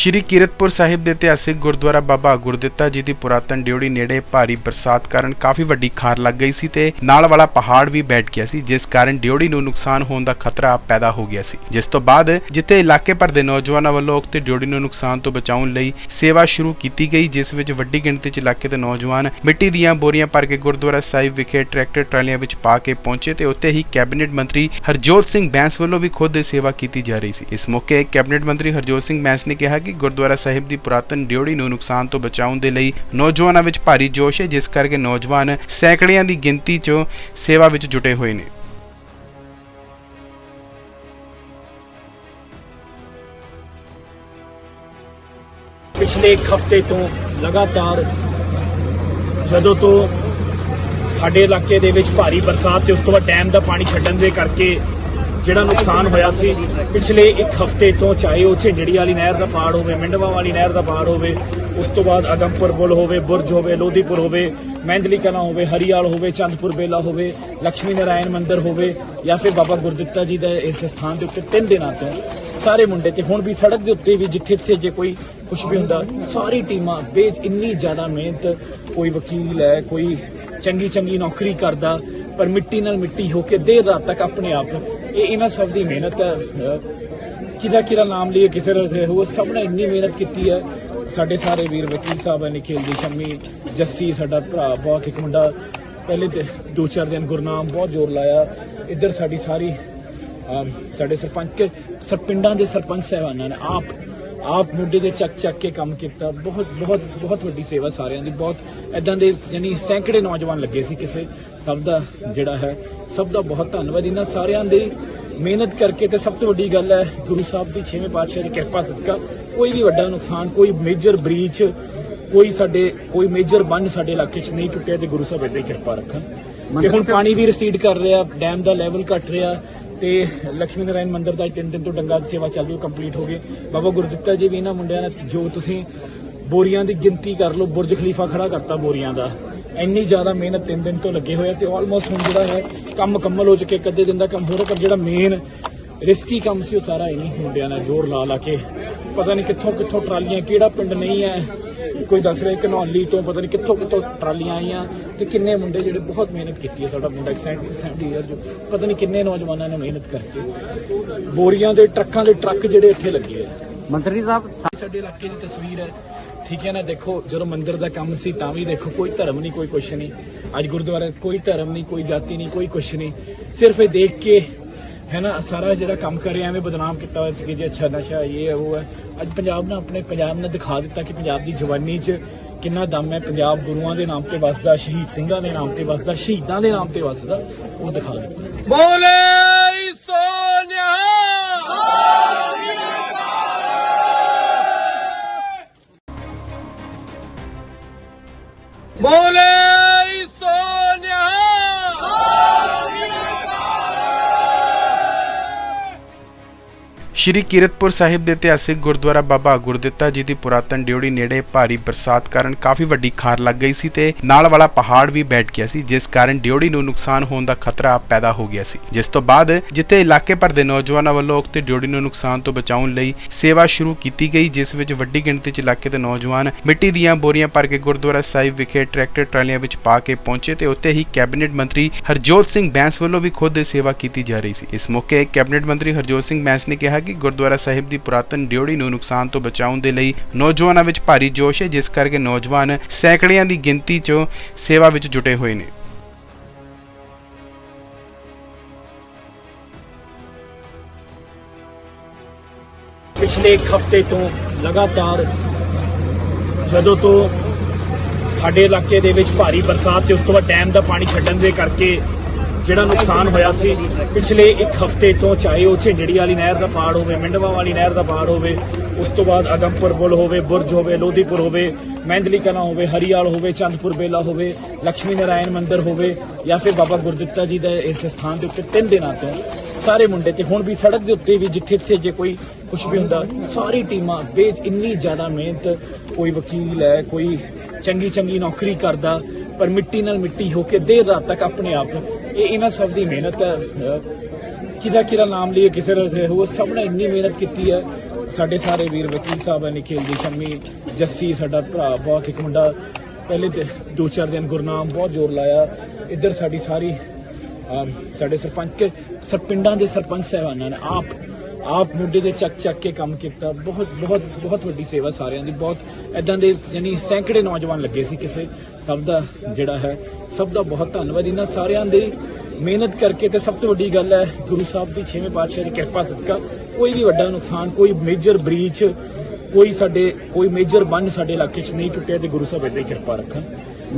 ਸ਼੍ਰੀ ਕੀਰਤਪੁਰ ਸਾਹਿਬ ਦੇ ਇਤਿਹਾਸਿਕ ਗੁਰਦੁਆਰਾ ਬਾਬਾ ਗੁਰਦਿੱਤਾ ਜੀ ਦੀ ਪੁਰਾਤਨ ਡਿਉੜੀ ਨੇੜੇ ਭਾਰੀ ਬਰਸਾਤ ਕਾਰਨ ਕਾਫੀ ਵੱਡੀ ਖਾਰ ਲੱਗ ਗਈ ਸੀ ਤੇ ਨਾਲ ਵਾਲਾ ਪਹਾੜ ਵੀ ਬੈਠ ਗਿਆ ਸੀ, ਜਿਸ ਕਾਰਨ ਡਿਉੜੀ ਨੂੰ ਨੁਕਸਾਨ ਹੋਣ ਦਾ ਖਤਰਾ ਪੈਦਾ ਹੋ ਗਿਆ ਸੀ। ਜਿਸ ਤੋਂ ਬਾਅਦ ਜਿੱਥੇ ਇਲਾਕੇ ਭਰ ਦੇ ਨੌਜਵਾਨਾਂ ਵੱਲੋਂ ਉਕਤ ਡਿਉੜੀ ਨੂੰ ਨੁਕਸਾਨ ਤੋਂ ਬਚਾਉਣ ਲਈ ਸੇਵਾ ਸ਼ੁਰੂ ਕੀਤੀ ਗਈ, ਜਿਸ ਵਿੱਚ ਵੱਡੀ ਗਿਣਤੀ 'ਚ ਇਲਾਕੇ ਦੇ ਨੌਜਵਾਨ ਮਿੱਟੀ ਦੀਆਂ ਬੋਰੀਆਂ ਭਰ ਕੇ ਗੁਰਦੁਆਰਾ ਸਾਹਿਬ ਵਿਖੇ ਟਰੈਕਟਰ ਟਰਾਲੀਆਂ ਵਿੱਚ ਪਾ ਕੇ ਪਹੁੰਚੇ ਤੇ ਉੱਥੇ ਹੀ ਕੈਬਨਿਟ ਮੰਤਰੀ ਹਰਜੋਤ ਸਿੰਘ ਬੈਂਸ ਵੱਲੋਂ ਵੀ ਖੁਦ ਸੇਵਾ ਕੀਤੀ ਜਾ ਰਹੀ ਸੀ। ਇਸ ਮੌਕੇ ਕੈਬਨਿਟ ਮੰਤਰੀ ਹਰਜੋਤ ਸਿੰਘ ਬੈਂਸ ਨੇ ਕਿਹਾ ਕਿ ਗੁਰਦੁਆਰਾ ਸਾਹਿਬ ਦੀ ਪੁਰਾਤਨ ਡਿਉੜੀ ਨੂੰ ਨੁਕਸਾਨ ਤੋਂ ਬਚਾਉਣ ਦੇ ਲਈ ਨੌਜਵਾਨਾਂ ਵਿੱਚ ਭਾਰੀ ਜੋਸ਼ ਹੈ, ਜਿਸ ਕਰਕੇ ਨੌਜਵਾਨ ਸੈਂਕੜਿਆਂ ਦੀ ਗਿਣਤੀ 'ਚ ਸੇਵਾ ਵਿੱਚ ਜੁਟੇ ਹੋਏ ਨੇ। ਪਿਛਲੇ ਇੱਕ ਹਫ਼ਤੇ ਤੋਂ ਲਗਾਤਾਰ ਜਦੋਂ ਤੋਂ ਸਾਡੇ ਇਲਾਕੇ ਦੇ ਵਿੱਚ ਭਾਰੀ ਬਰਸਾਤ ਤੇ ਉਸ ਤੋਂ ਬਾਅਦ ਡੈਮ ਦਾ ਪਾਣੀ ਛੱਡਣ ਦੇ ਕਰਕੇ ਜਿਹੜਾ ਨੁਕਸਾਨ ਹੋਇਆ ਸੀ, ਪਿਛਲੇ ਇੱਕ ਹਫ਼ਤੇ ਤੋਂ ਚਾਹੇ ਉਹ ਝੰਜੜੀ ਵਾਲੀ ਨਹਿਰ ਦਾ ਪਾੜ ਹੋਵੇ, ਮਿੰਡਵਾ ਵਾਲੀ ਨਹਿਰ ਦਾ ਪਾੜ ਹੋਵੇ, ਉਸ ਤੋਂ ਬਾਅਦ ਅਗੰਪੁਰ ਪੁਲ ਹੋਵੇ, ਬੁਰਜ ਹੋਵੇ, ਲੋਧੀਪੁਰ ਹੋਵੇ, ਮਹਿੰਦਲੀ ਕਲਾਂ ਹੋਵੇ, ਹਰੀਆਲ ਹੋਵੇ, ਚੰਦਪੁਰ ਬੇਲਾ ਹੋਵੇ ਲక్ష్ਮੀ ਨਾਰਾਇਣ ਮੰਦਿਰ ਹੋਵੇ, ਜਾਂ ਫਿਰ ਬਾਬਾ ਗੁਰਦਿੱਤਾ ਜੀ ਦਾ ਇਸ ਸਥਾਨ ਦੇ ਉੱਤੇ ਤਿੰਨ ਦਿਨਾਂ ਤੋਂ ਸਾਰੇ ਮੁੰਡੇ ਤੇ ਹੁਣ ਵੀ ਸੜਕ ਦੇ ਉੱਤੇ ਵੀ ਜਿੱਥੇ ਜਿੱਥੇ ਜੇ ਕੋਈ ਕੁਝ ਵੀ ਹੁੰਦਾ, ਸਾਰੀ ਟੀਮਾਂ ਬੇਜ ਇੰਨੀ ਜ਼ਿਆਦਾ ਮਿਹਨਤ, ਕੋਈ ਵਕੀਲ ਹੈ, ਕੋਈ ਚੰਗੀ ਚੰਗੀ ਨੌਕਰੀ ਕਰਦਾ ਪਰ ਮਿੱਟੀ ਨਾਲ ਮਿੱਟੀ ਹੋ ਕੇ ਦੇਰ ਰਾਤ ਤੱਕ ਆਪਣੇ ਆਪ ਨੂੰ ਇਹ ਇਹਨਾਂ ਸਭ ਦੀ ਮਿਹਨਤ ਹੈ। ਅਹ ਕਿਹਦਾ ਕਿਹਦਾ ਨਾਮ ਲਈਏ, ਕਿਸੇ ਦਾ ਤੇ ਉਹ ਸਭ ਨੇ ਇੰਨੀ ਮਿਹਨਤ ਕੀਤੀ ਹੈ। ਸਾਡੇ ਸਾਰੇ ਵੀਰ ਵਕੀਲ ਸਾਹਿਬ ਨੇ ਨਿਖਿਲ ਦੀ ਜੱਸੀ, ਸਾਡਾ ਭਰਾ ਬਹੁਤ ਇੱਕ ਮੁੰਡਾ। ਪਹਿਲੇ ਤੇ ਦੋ ਚਾਰ ਦਿਨ ਗੁਰਨਾਮ ਬਹੁਤ ਜ਼ੋਰ ਲਾਇਆ। ਇੱਧਰ ਸਾਡੀ ਸਾਰੀ ਸਾਡੇ ਸਰਪੰਚ ਸਰਪਿੰਡਾਂ ਦੇ ਸਰਪੰਚ ਸਾਹਿਬਾਨਾਂ ਨੇ ਆਪ ਆਪ ਮੁੱਢੇ ਦੇ ਚੱਕ ਚੱਕ ਕੇ ਕੰਮ ਕੀਤਾ। ਬਹੁਤ ਬਹੁਤ ਬਹੁਤ ਵੱਡੀ ਸੇਵਾ ਸਾਰਿਆਂ ਦੀ। ਬਹੁਤ ਐਦਾਂ ਦੇ ਯਾਨੀ ਸੈਂਕੜੇ ਨੌਜਵਾਨ ਲੱਗੇ ਸੀ ਕਿਸੇ। ਸਭ ਦਾ ਜਿਹੜਾ ਹੈ ਸਭ ਦਾ ਬਹੁਤ ਧੰਨਵਾਦ। ਇਹਨਾਂ ਸਾਰਿਆਂ ਦੀ ਮਿਹਨਤ ਕਰਕੇ ਤੇ ਸਭ ਤੋਂ ਵੱਡੀ ਗੱਲ ਹੈ ਗੁਰੂ ਸਾਹਿਬ ਦੀ 6ਵੇਂ ਪਾਤਸ਼ਾਹ ਦੀ ਕਿਰਪਾ ਸਦਕਾ ਕੋਈ ਵੀ ਵੱਡਾ ਨੁਕਸਾਨ ਕੋਈ ਮੇਜਰ ਬ੍ਰੀਚ ਕੋਈ ਸਾਡੇ ਕੋਈ ਮੇਜਰ ਬੰਨ ਸਾਡੇ ਇਲਾਕੇ 'ਚ ਨਹੀਂ ਟੁੱਟਿਆ ਤੇ ਗੁਰੂ ਸਾਹਿਬ ਏਦਾਂ ਹੀ ਕਿਰਪਾ ਰੱਖਣ। ਤੇ ਹੁਣ ਪਾਣੀ ਵੀ ਰਸੀਡ ਕਰ ਰਿਹਾ ਡੈਮ ਦਾ ਲੈਵਲ ਘਟ ਰਿਹਾ। ਤੇ ਲక్ష్ਮੀ ਨਾਰਾਇਣ ਮੰਦਿਰ ਦਾ ਅੱਜ ਤਿੰਨ ਦਿਨ ਤੋਂ ਡੰਗਾ ਦੀ ਸੇਵਾ ਚੱਲ ਰਹੀ, ਉਹ ਕੰਪਲੀਟ ਹੋ ਗਈ। ਬਾਬਾ ਗੁਰਦਿੱਤਾ ਜੀ ਵੀ ਇਹਨਾਂ ਮੁੰਡਿਆਂ ਨੇ ਜੋ ਤੁਸੀਂ ਬੋਰੀਆਂ ਦੀ ਗਿਣਤੀ ਕਰ ਲਓ, ਬੁਰਜ ਖਲੀਫਾ ਖੜਾ ਕਰਤਾ ਬੋਰੀਆਂ ਦਾ। ਇੰਨੀ ਜ਼ਿਆਦਾ ਮਿਹਨਤ ਤਿੰਨ ਦਿਨ ਤੋਂ ਲੱਗੇ ਹੋਏ ਆ ਤੇ ਆਲਮੋਸਟ ਹੁਣ ਜਿਹੜਾ ਹੈ, ਕੰਮ ਮੁਕੰਮਲ ਹੋ ਚੁੱਕੇ, ਇੱਕ ਅੱਧੇ ਦਿਨ ਦਾ ਕੰਮ ਹੋ ਰਿਹਾ ਪਰ ਜਿਹੜਾ ਮੇਨ ਰਿਸਕੀ ਕੰਮ ਸੀ ਉਹ ਸਾਰਾ ਇਨੀ ਹੁੰਦਿਆਂ ਨੇ ਜ਼ੋਰ ਲਾ ਲਾ ਕੇ। ਪਤਾ ਨਹੀਂ ਕਿੱਥੋਂ ਕਿੱਥੋਂ ਟਰਾਲੀਆਂ, ਕਿਹੜਾ ਪਿੰਡ ਨਹੀਂ ਹੈ ਕੋਈ ਦੱਸ ਰਿਹਾ ਕਨੌਲੀ ਤੋਂ ਪਤਾ ਨਹੀਂ ਕਿੱਥੋਂ ਕਿੱਥੋਂ ਟਰਾਲੀਆਂ ਆਈਆਂ ਤੇ ਕਿੰਨੇ ਮੁੰਡੇ ਜਿਹੜੇ ਬਹੁਤ ਮਿਹਨਤ ਕੀਤੀ ਹੈ ਸਾਡਾ ਮੁੰਡਾ 70 ਇਅਰ ਜੋ ਪਤਾ ਨਹੀਂ ਕਿੰਨੇ ਨੌਜਵਾਨਾਂ ਨੇ ਮਿਹਨਤ ਕਰਕੇ। ਬੋਰੀਆਂ ਦੇ ਟਰੱਕਾਂ ਦੇ ਟਰੱਕ ਜਿਹੜੇ ਇੱਥੇ ਲੱਗੇ ਆ। ਮੰਤਰੀ ਸਾਹਿਬ ਸਾਡੇ ਇਲਾਕੇ ਦੀ ਤਸਵੀਰ ਹੈ। ਠੀਕ ਹੈ ਨਾ ਦੇਖੋ ਜਦੋਂ ਮੰਦਿਰ ਦਾ ਕੰਮ ਸੀ ਤਾਂ ਵੀ ਦੇਖੋ ਕੋਈ ਧਰਮ ਨਹੀਂ ਕੋਈ ਕੁਛ ਨਹੀਂ। ਅੱਜ ਗੁਰਦੁਆਰੇ ਕੋਈ ਧਰਮ ਨਹੀਂ ਕੋਈ ਜਾਤੀ ਨਹੀਂ ਕੋਈ ਕੁਛ ਨਹੀਂ। ਸਿਰਫ ਇਹ ਦੇਖ ਕੇ ਹੈ ਨਾ? ਸਾਰਾ ਜਿਹੜਾ ਕੰਮ ਕਰ ਰਿਹਾ ਐਵੇਂ ਬਦਨਾਮ ਕੀਤਾ ਹੋਇਆ ਸੀ ਕਿ ਜੀ ਅੱਛਾ, ਨਸ਼ਾ ਇਹ ਹੈ ਉਹ ਹੈ ਅੱਜ ਪੰਜਾਬ ਨੇ ਆਪਣੇ, ਪੰਜਾਬ ਨੇ ਦਿਖਾ ਦਿੱਤਾ ਕਿ ਪੰਜਾਬ ਦੀ ਜਵਾਨੀ 'ਚ ਕਿੰਨਾ ਦਮ ਹੈ। ਪੰਜਾਬ ਗੁਰੂਆਂ ਦੇ ਨਾਮ ਤੇ ਵਸਦਾ, ਸ਼ਹੀਦ ਸਿੰਘਾਂ ਦੇ ਨਾਮ ਤੇ ਵਸਦਾ, ਸ਼ਹੀਦਾਂ ਦੇ ਨਾਮ ਤੇ ਵਸਦਾ, ਉਹ ਦਿਖਾ ਦਿੱਤਾ। ਬੋਲੇ ਸੋਨਿਆ! ਬੋਲੇ ਸ਼੍ਰੀ ਕੀਰਤਪੁਰ ਸਾਹਿਬ ਦੇ ਇਤਿਹਾਸਿਕ ਗੁਰਦੁਆਰਾ ਬਾਬਾ ਗੁਰਦਿੱਤਾ ਜੀ ਦੀ ਪੁਰਾਤਨ ਡਿਉੜੀ ਨੇੜੇ ਭਾਰੀ ਬਰਸਾਤ ਕਾਰਨ ਕਾਫੀ ਵੱਡੀ ਖਾਰ ਲੱਗ ਗਈ ਸੀ ਤੇ ਨਾਲ ਵਾਲਾ ਪਹਾੜ ਵੀ ਬੈਠ ਗਿਆ ਸੀ, ਜਿਸ ਕਾਰਨ ਡਿਉੜੀ ਨੂੰ ਨੁਕਸਾਨ ਹੋਣ ਦਾ ਖਤਰਾ ਪੈਦਾ ਹੋ ਗਿਆ ਸੀ। ਜਿਸ ਤੋਂ ਬਾਅਦ ਜਿੱਥੇ ਇਲਾਕੇ ਭਰ ਦੇ ਨੌਜਵਾਨਾਂ ਵੱਲੋਂ ਉਕਤ ਡਿਉੜੀ ਨੂੰ ਨੁਕਸਾਨ ਤੋਂ ਬਚਾਉਣ ਲਈ ਸੇਵਾ ਸ਼ੁਰੂ ਕੀਤੀ ਗਈ, ਜਿਸ ਵਿੱਚ ਵੱਡੀ ਗਿਣਤੀ 'ਚ ਇਲਾਕੇ ਦੇ ਨੌਜਵਾਨ ਮਿੱਟੀ ਦੀਆਂ ਬੋਰੀਆਂ ਭਰ ਕੇ ਗੁਰਦੁਆਰਾ ਸਾਹਿਬ ਵਿਖੇ ਟਰੈਕਟਰ ਟਰਾਲੀਆਂ ਵਿੱਚ ਪਾ ਕੇ ਪਹੁੰਚੇ ਤੇ ਉੱਥੇ ਹੀ ਕੈਬਨਿਟ ਮੰਤਰੀ ਹਰਜੋਤ ਸਿੰਘ ਬੈਂਸ ਵੱਲੋਂ ਵੀ ਖੁਦ ਸੇਵਾ ਕੀਤੀ ਜਾ ਰਹੀ ਸੀ। ਇਸ ਮੌਕੇ ਕੈਬਨਿਟ ਮੰਤਰੀ ਹਰਜੋਤ ਸਿੰਘ ਬੈਂਸ ਨੇ ਕਿਹਾ ਕਿ ਗੁਰਦੁਆਰਾ ਸਾਹਿਬ ਦੀ ਪੁਰਾਤਨ ਡਿਉੜੀ ਨੂੰ ਨੁਕਸਾਨ ਤੋਂ ਬਚਾਉਣ ਦੇ ਲਈ ਨੌਜਵਾਨਾਂ ਵਿੱਚ ਭਾਰੀ ਜੋਸ਼ ਹੈ, ਜਿਸ ਕਰਕੇ ਨੌਜਵਾਨ ਸੈਂਕੜਿਆਂ ਦੀ ਗਿਣਤੀ 'ਚ ਸੇਵਾ ਵਿੱਚ ਜੁਟੇ ਹੋਏ ਨੇ। ਪਿਛਲੇ ਇੱਕ ਹਫ਼ਤੇ ਤੋਂ ਲਗਾਤਾਰ ਜਦੋਂ ਤੋਂ ਸਾਡੇ ਇਲਾਕੇ ਦੇ ਵਿੱਚ ਭਾਰੀ ਬਰਸਾਤ ਤੇ ਉਸ ਤੋਂ ਬਾਅਦ ਡੈਮ ਦਾ ਪਾਣੀ ਛੱਡਣ ਦੇ ਕਰਕੇ ਜਿਹੜਾ ਨੁਕਸਾਨ ਹੋਇਆ ਸੀ, ਪਿਛਲੇ ਇੱਕ ਹਫ਼ਤੇ ਤੋਂ ਚਾਹੇ ਉਹ ਝੰਜੜੀ ਵਾਲੀ ਨਹਿਰ ਦਾ ਪਾੜ ਹੋਵੇ, ਮਿੰਡਵਾ ਵਾਲੀ ਨਹਿਰ ਦਾ ਪਾੜ ਹੋਵੇ, ਉਸ ਤੋਂ ਬਾਅਦ ਅਗੰਪੁਰ ਪੁਲ ਹੋਵੇ, ਬੁਰਜ ਹੋਵੇ, ਲੋਧੀਪੁਰ ਹੋਵੇ, ਮਹਿੰਦਲੀ ਕਲਾਂ ਹੋਵੇ, ਹਰੀਆਲ ਹੋਵੇ, ਚੰਦਪੁਰ ਬੇਲਾ ਹੋਵੇ ਲక్ష్ਮੀ ਨਾਰਾਇਣ ਮੰਦਿਰ ਹੋਵੇ, ਜਾਂ ਫਿਰ ਬਾਬਾ ਗੁਰਦਿੱਤਾ ਜੀ ਦਾ ਇਸ ਸਥਾਨ ਦੇ ਉੱਤੇ ਤਿੰਨ ਦਿਨਾਂ ਤੋਂ ਸਾਰੇ ਮੁੰਡੇ ਤੇ, ਹੁਣ ਵੀ ਸੜਕ ਦੇ ਉੱਤੇ ਵੀ ਜਿੱਥੇ ਜਿੱਥੇ ਜੇ ਕੋਈ ਕੁਝ ਵੀ ਹੁੰਦਾ, ਸਾਰੀ ਟੀਮਾਂ ਬੇਜ ਇੰਨੀ ਜ਼ਿਆਦਾ ਮਿਹਨਤ, ਕੋਈ ਵਕੀਲ ਹੈ, ਕੋਈ ਚੰਗੀ ਚੰਗੀ ਨੌਕਰੀ ਕਰਦਾ, ਪਰ ਮਿੱਟੀ ਨਾਲ ਮਿੱਟੀ ਹੋ ਕੇ ਦੇਰ ਰਾਤ ਤੱਕ ਆਪਣੇ ਆਪ ਨੂੰ ਇਹ ਇਹਨਾਂ ਸਭ ਦੀ ਮਿਹਨਤ ਹੈ ਕਿਹਦਾ ਕਿਹਦਾ ਨਾਮ ਲਈਏ, ਕਿਸੇ ਦਾ ਤੇ ਉਹ ਸਭ ਨੇ ਇੰਨੀ ਮਿਹਨਤ ਕੀਤੀ ਹੈ। ਸਾਡੇ ਸਾਰੇ ਵੀਰ ਵਕੀਲ ਸਾਹਿਬ ਹੈ ਨਿਖਿਲ ਜੀ ਸ਼ੰਮੀ, ਜੱਸੀ ਸਾਡਾ ਭਰਾ ਬਹੁਤ ਇੱਕ ਮੁੰਡਾ, ਪਹਿਲੇ ਤੇ ਦੋ ਚਾਰ ਦਿਨ ਗੁਰਨਾਮ ਬਹੁਤ ਜ਼ੋਰ ਲਾਇਆ। ਇੱਧਰ ਸਾਡੀ ਸਾਰੀ ਸਾਡੇ ਸਰਪੰਚ ਸਰਪਿੰਡਾਂ ਦੇ ਸਰਪੰਚ ਸਾਹਿਬਾਨਾਂ ਨੇ ਆਪ ਆਪ ਮੁੱਢੇ ਦੇ ਚੱਕ ਚੱਕ ਕੇ ਕੰਮ ਕੀਤਾ। ਬਹੁਤ ਬਹੁਤ ਬਹੁਤ ਵੱਡੀ ਸੇਵਾ ਸਾਰਿਆਂ ਦੀ। ਬਹੁਤ ਐਦਾਂ ਦੇ ਯਾਨੀ ਸੈਂਕੜੇ ਨੌਜਵਾਨ ਲੱਗੇ ਸੀ ਕਿਸੇ। ਸਭ ਦਾ ਜਿਹੜਾ ਹੈ ਸਭ ਦਾ ਬਹੁਤ ਧੰਨਵਾਦ। ਇਹਨਾਂ ਸਾਰਿਆਂ ਦੀ ਮਿਹਨਤ ਕਰਕੇ ਤੇ ਸਭ ਤੋਂ ਵੱਡੀ ਗੱਲ ਹੈ ਗੁਰੂ ਸਾਹਿਬ ਦੀ ਛੇਵੇਂ ਪਾਤਸ਼ਾਹ ਦੀ ਕਿਰਪਾ ਸਦਕਾ ਕੋਈ ਵੀ ਵੱਡਾ ਨੁਕਸਾਨ ਕੋਈ ਮੇਜਰ ਬ੍ਰੀਚ ਕੋਈ ਸਾਡੇ ਕੋਈ ਮੇਜਰ ਬੰਨ ਸਾਡੇ ਇਲਾਕੇ 'ਚ ਨਹੀਂ ਟੁੱਟਿਆ ਤੇ ਗੁਰੂ ਸਾਹਿਬ ਹੀ ਕਿਰਪਾ ਰੱਖਣ।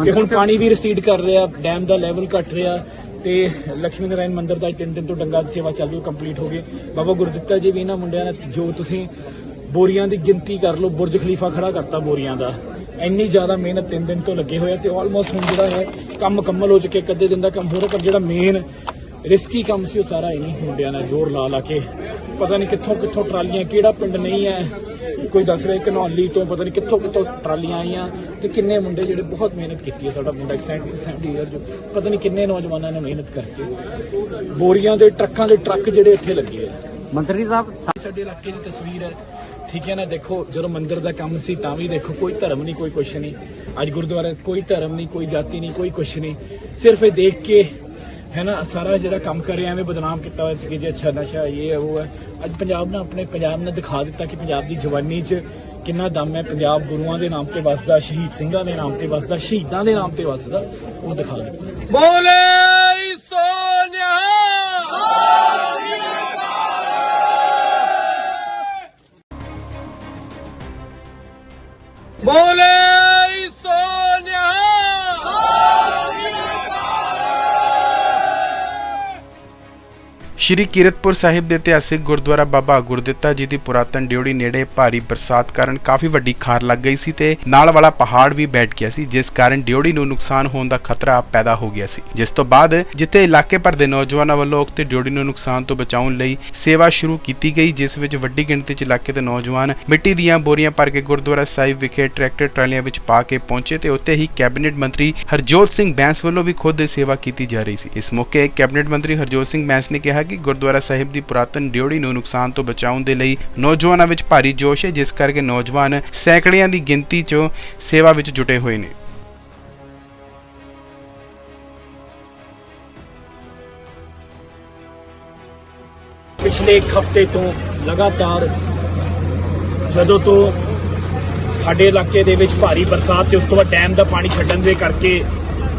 ਤੇ ਹੁਣ ਪਾਣੀ ਵੀ ਰਸੀਡ ਕਰ ਰਿਹਾ ਡੈਮ ਦਾ ਲੈਵਲ ਘਟ ਰਿਹਾ। ਤੇ ਲక్ష్ਮੀ ਨਾਰਾਇਣ ਮੰਦਿਰ ਦਾ ਤਿੰਨ ਦਿਨ ਤੋਂ ਡੰਗਾ ਦੀ ਸੇਵਾ ਚੱਲ ਰਹੀ, ਉਹ ਕੰਪਲੀਟ ਹੋ ਗਈ। ਬਾਬਾ ਗੁਰਦਿੱਤਾ ਜੀ ਵੀ ਇਹਨਾਂ ਮੁੰਡਿਆਂ ਨੇ, ਜੋ ਤੁਸੀਂ ਬੋਰੀਆਂ ਦੀ ਗਿਣਤੀ ਕਰ ਲਓ, ਬੁਰਜ ਖਲੀਫਾ ਖੜਾ ਕਰਤਾ ਬੋਰੀਆਂ ਦਾ। ਇੰਨੀ ਜ਼ਿਆਦਾ ਮਿਹਨਤ ਤਿੰਨ ਦਿਨ ਤੋਂ ਲੱਗੇ ਹੋਏ ਆ ਤੇ ਆਲਮੋਸਟ ਹੁਣ ਜਿਹੜਾ ਹੈ, ਕੰਮ ਮੁਕੰਮਲ ਹੋ ਚੁੱਕੇ ਇੱਕ ਅੱਧੇ ਦਿਨ ਦਾ ਕੰਮ ਹੋ ਰਿਹਾ ਪਰ ਜਿਹੜਾ ਮੇਨ ਰਿਸਕੀ ਕੰਮ ਸੀ ਉਹ ਸਾਰਾ ਇਨੀ ਮੁੰਡਿਆਂ ਨੇ ਜ਼ੋਰ ਲਾ ਲਾ ਕੇ। ਪਤਾ ਨਹੀਂ ਕਿੱਥੋਂ ਕਿੱਥੋਂ ਟਰਾਲੀਆਂ, ਕਿਹੜਾ ਪਿੰਡ ਨਹੀਂ ਹੈ ਕੋਈ ਦੱਸ ਰਿਹਾ ਕਨੌਲੀ ਤੋਂ ਪਤਾ ਨਹੀਂ ਕਿੱਥੋਂ ਕਿੱਥੋਂ ਟਰਾਲੀਆਂ ਆਈਆਂ ਤੇ ਕਿੰਨੇ ਮੁੰਡੇ ਜਿਹੜੇ ਬਹੁਤ ਮਿਹਨਤ ਕੀਤੀ ਹੈ ਸਾਡਾ ਮੁੰਡਾ 70 ਇਅਰ ਜੋ ਪਤਾ ਨਹੀਂ ਕਿੰਨੇ ਨੌਜਵਾਨਾਂ ਨੇ ਮਿਹਨਤ ਕਰਕੇ। ਬੋਰੀਆਂ ਦੇ ਟਰੱਕਾਂ ਦੇ ਟਰੱਕ ਜਿਹੜੇ ਇੱਥੇ ਲੱਗੇ ਆ। ਮੰਤਰੀ ਸਾਹਿਬ ਸਾਡੇ ਇਲਾਕੇ ਦੀ ਤਸਵੀਰ ਹੈ। ਠੀਕ ਹੈ ਨਾ ਦੇਖੋ ਜਦੋਂ ਮੰਦਿਰ ਦਾ ਕੰਮ ਸੀ ਤਾਂ ਵੀ ਦੇਖੋ ਕੋਈ ਧਰਮ ਨਹੀਂ ਕੋਈ ਕੁਛ ਨਹੀਂ। ਅੱਜ ਗੁਰਦੁਆਰੇ ਕੋਈ ਧਰਮ ਨਹੀਂ ਕੋਈ ਜਾਤੀ ਨਹੀਂ ਕੋਈ ਕੁਛ ਨਹੀਂ। ਸਿਰਫ ਇਹ ਦੇਖ ਕੇ ਹੈ ਨਾ? ਸਾਰਾ ਜਿਹੜਾ ਕੰਮ ਕਰ ਰਿਹਾ ਐਵੇਂ ਬਦਨਾਮ ਕੀਤਾ ਹੋਇਆ ਸੀ ਕਿ ਜੀ ਅੱਛਾ ਨਸ਼ਾ ਇਹ ਹੈ ਉਹ ਹੈ ਅੱਜ ਪੰਜਾਬ ਨੇ ਆਪਣੇ, ਪੰਜਾਬ ਨੇ ਦਿਖਾ ਦਿੱਤਾ ਕਿ ਪੰਜਾਬ ਦੀ ਜਵਾਨੀ 'ਚ ਕਿੰਨਾ ਦਮ ਹੈ। ਪੰਜਾਬ ਗੁਰੂਆਂ ਦੇ ਨਾਮ ਤੇ ਵਸਦਾ, ਸ਼ਹੀਦ ਸਿੰਘਾਂ ਦੇ ਨਾਮ ਤੇ ਵਸਦਾ, ਸ਼ਹੀਦਾਂ ਦੇ ਨਾਮ ਤੇ ਵਸਦਾ, ਉਹ ਦਿਖਾ ਦਿੱਤਾ ਬੋਲੇ ਸੋਨਿਆ! ਬੋਲੇ ਸ਼੍ਰੀ ਕੀਰਤਪੁਰ ਸਾਹਿਬ ਦੇ ਇਤਿਹਾਸਿਕ ਗੁਰਦੁਆਰਾ ਬਾਬਾ ਗੁਰਦਿੱਤਾ ਜੀ ਦੀ ਪੁਰਾਤਨ ਡਿਉੜੀ ਨੇੜੇ ਭਾਰੀ ਬਰਸਾਤ ਕਾਰਨ ਕਾਫੀ ਵੱਡੀ ਖਾਰ ਲੱਗ ਗਈ ਸੀ ਤੇ ਨਾਲ ਵਾਲਾ ਪਹਾੜ ਵੀ ਬੈਠ ਗਿਆ ਸੀ, ਜਿਸ ਕਾਰਨ ਡਿਉੜੀ ਨੂੰ ਨੁਕਸਾਨ ਹੋਣ ਦਾ ਖਤਰਾ ਪੈਦਾ ਹੋ ਗਿਆ ਸੀ। ਜਿਸ ਤੋਂ ਬਾਅਦ ਜਿੱਥੇ ਇਲਾਕੇ ਭਰ ਦੇ ਨੌਜਵਾਨਾਂ ਵੱਲੋਂ ਉਕਤ ਡਿਉੜੀ ਨੂੰ ਨੁਕਸਾਨ ਤੋਂ ਬਚਾਉਣ ਲਈ ਸੇਵਾ ਸ਼ੁਰੂ ਕੀਤੀ ਗਈ, ਜਿਸ ਵਿੱਚ ਵੱਡੀ ਗਿਣਤੀ 'ਚ ਇਲਾਕੇ ਦੇ ਨੌਜਵਾਨ ਮਿੱਟੀ ਦੀਆਂ ਬੋਰੀਆਂ ਭਰ ਕੇ ਗੁਰਦੁਆਰਾ ਸਾਹਿਬ ਵਿਖੇ ਟਰੈਕਟਰ ਟਰਾਲੀਆਂ ਵਿੱਚ ਪਾ ਕੇ ਪਹੁੰਚੇ ਤੇ ਉੱਥੇ ਹੀ ਕੈਬਨਿਟ ਮੰਤਰੀ ਹਰਜੋਤ ਸਿੰਘ ਬੈਂਸ ਵੱਲੋਂ ਵੀ ਖੁਦ ਸੇਵਾ ਕੀਤੀ ਜਾ ਰਹੀ ਸੀ। ਇਸ ਮੌਕੇ ਕੈਬਨਿਟ ਮੰਤਰੀ ਹਰਜੋਤ ਸਿੰਘ ਬੈਂਸ ਨੇ ਕਿਹਾ ਕਿ ਗੁਰਦੁਆਰਾ ਸਾਹਿਬ ਦੀ ਪੁਰਾਤਨ ਡਿਉੜੀ ਨੂੰ ਨੁਕਸਾਨ ਤੋਂ ਬਚਾਉਣ ਦੇ ਲਈ ਨੌਜਵਾਨਾਂ ਵਿੱਚ ਭਾਰੀ ਜੋਸ਼ ਹੈ, ਜਿਸ ਕਰਕੇ ਨੌਜਵਾਨ ਸੈਂਕੜਿਆਂ ਦੀ ਗਿਣਤੀ 'ਚ ਸੇਵਾ ਵਿੱਚ ਜੁਟੇ ਹੋਏ ਨੇ। ਪਿਛਲੇ ਇੱਕ ਹਫ਼ਤੇ ਤੋਂ ਲਗਾਤਾਰ ਜਦੋਂ ਤੋਂ ਸਾਡੇ ਇਲਾਕੇ ਦੇ ਵਿੱਚ ਭਾਰੀ ਬਰਸਾਤ ਤੇ ਉਸ ਤੋਂ ਬਾਅਦ ਡੈਮ ਦਾ ਪਾਣੀ ਛੱਡਣ ਦੇ ਕਰਕੇ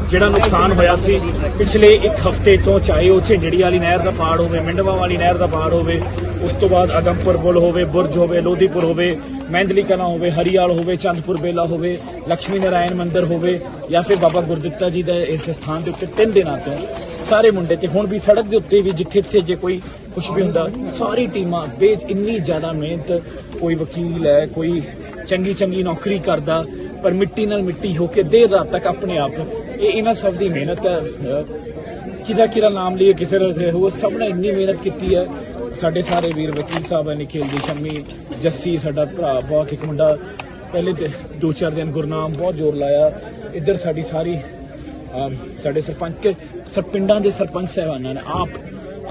ਜਿਹੜਾ ਨੁਕਸਾਨ ਹੋਇਆ ਸੀ, ਪਿਛਲੇ ਇੱਕ ਹਫ਼ਤੇ ਤੋਂ ਚਾਹੇ ਉਹ ਝਿੰਜੜੀ ਵਾਲੀ ਨਹਿਰ ਦਾ ਪਾੜ ਹੋਵੇ, ਮਿੰਡਵਾ ਵਾਲੀ ਨਹਿਰ ਦਾ ਪਾੜ ਹੋਵੇ, ਉਸ ਤੋਂ ਬਾਅਦ ਅਗੰਪੁਰ ਪੁਲ ਹੋਵੇ, ਬੁਰਜ ਹੋਵੇ, ਲੋਧੀਪੁਰ ਹੋਵੇ ਮਹਿੰਦਲੀ ਕਲਾਂ ਹੋਵੇ, ਹਰੀਆਲ ਹੋਵੇ, ਚੰਦਪੁਰ ਬੇਲਾ ਹੋਵੇ ਲక్ష్ਮੀ ਨਾਰਾਇਣ ਮੰਦਿਰ ਹੋਵੇ, ਜਾਂ ਫਿਰ ਬਾਬਾ ਗੁਰਦਿੱਤਾ ਜੀ ਦਾ ਇਸ ਸਥਾਨ ਦੇ ਉੱਤੇ ਤਿੰਨ ਦਿਨਾਂ ਤੋਂ ਸਾਰੇ ਮੁੰਡੇ ਤੇ, ਹੁਣ ਵੀ ਸੜਕ ਦੇ ਉੱਤੇ ਵੀ ਜਿੱਥੇ ਜਿੱਥੇ ਜੇ ਕੋਈ ਕੁਝ ਵੀ ਹੁੰਦਾ, ਸਾਰੀ ਟੀਮਾਂ ਬੇ ਇੰਨੀ ਜ਼ਿਆਦਾ ਮਿਹਨਤ, ਕੋਈ ਵਕੀਲ ਹੈ, ਕੋਈ ਚੰਗੀ ਚੰਗੀ ਨੌਕਰੀ ਕਰਦਾ, ਪਰ ਮਿੱਟੀ ਨਾਲ ਮਿੱਟੀ ਹੋ ਕੇ ਦੇਰ ਰਾਤ ਤੱਕ ਆਪਣੇ ਆਪ ਇਹ ਇਹਨਾਂ ਸਭ ਦੀ ਮਿਹਨਤ ਹੈ। ਕਿਹਦਾ ਕਿਹਦਾ ਨਾਮ ਲਈਏ, ਕਿਸੇ ਦਾ ਤੇ ਉਹ ਸਭ ਨੇ ਇੰਨੀ ਮਿਹਨਤ ਕੀਤੀ ਹੈ। ਸਾਡੇ ਸਾਰੇ ਵੀਰ ਵਕੀਲ ਸਾਹਿਬ ਹੈ ਨਿਖਿਲ ਦੀ ਸ਼ੰਮੀ ਜੱਸੀ ਸਾਡਾ ਭਰਾ ਬਹੁਤ, ਇੱਕ ਮੁੰਡਾ ਪਹਿਲੇ ਤੇ ਦੋ ਚਾਰ ਦਿਨ ਗੁਰਨਾਮ ਬਹੁਤ ਜ਼ੋਰ ਲਾਇਆ। ਇੱਧਰ ਸਾਡੀ ਸਾਰੀ ਸਾਡੇ ਸਰਪੰਚ ਕੇ, ਸਰ ਦੇ ਸਰਪੰਚ ਸਾਹਿਬਾਨਾਂ ਨੇ ਆਪ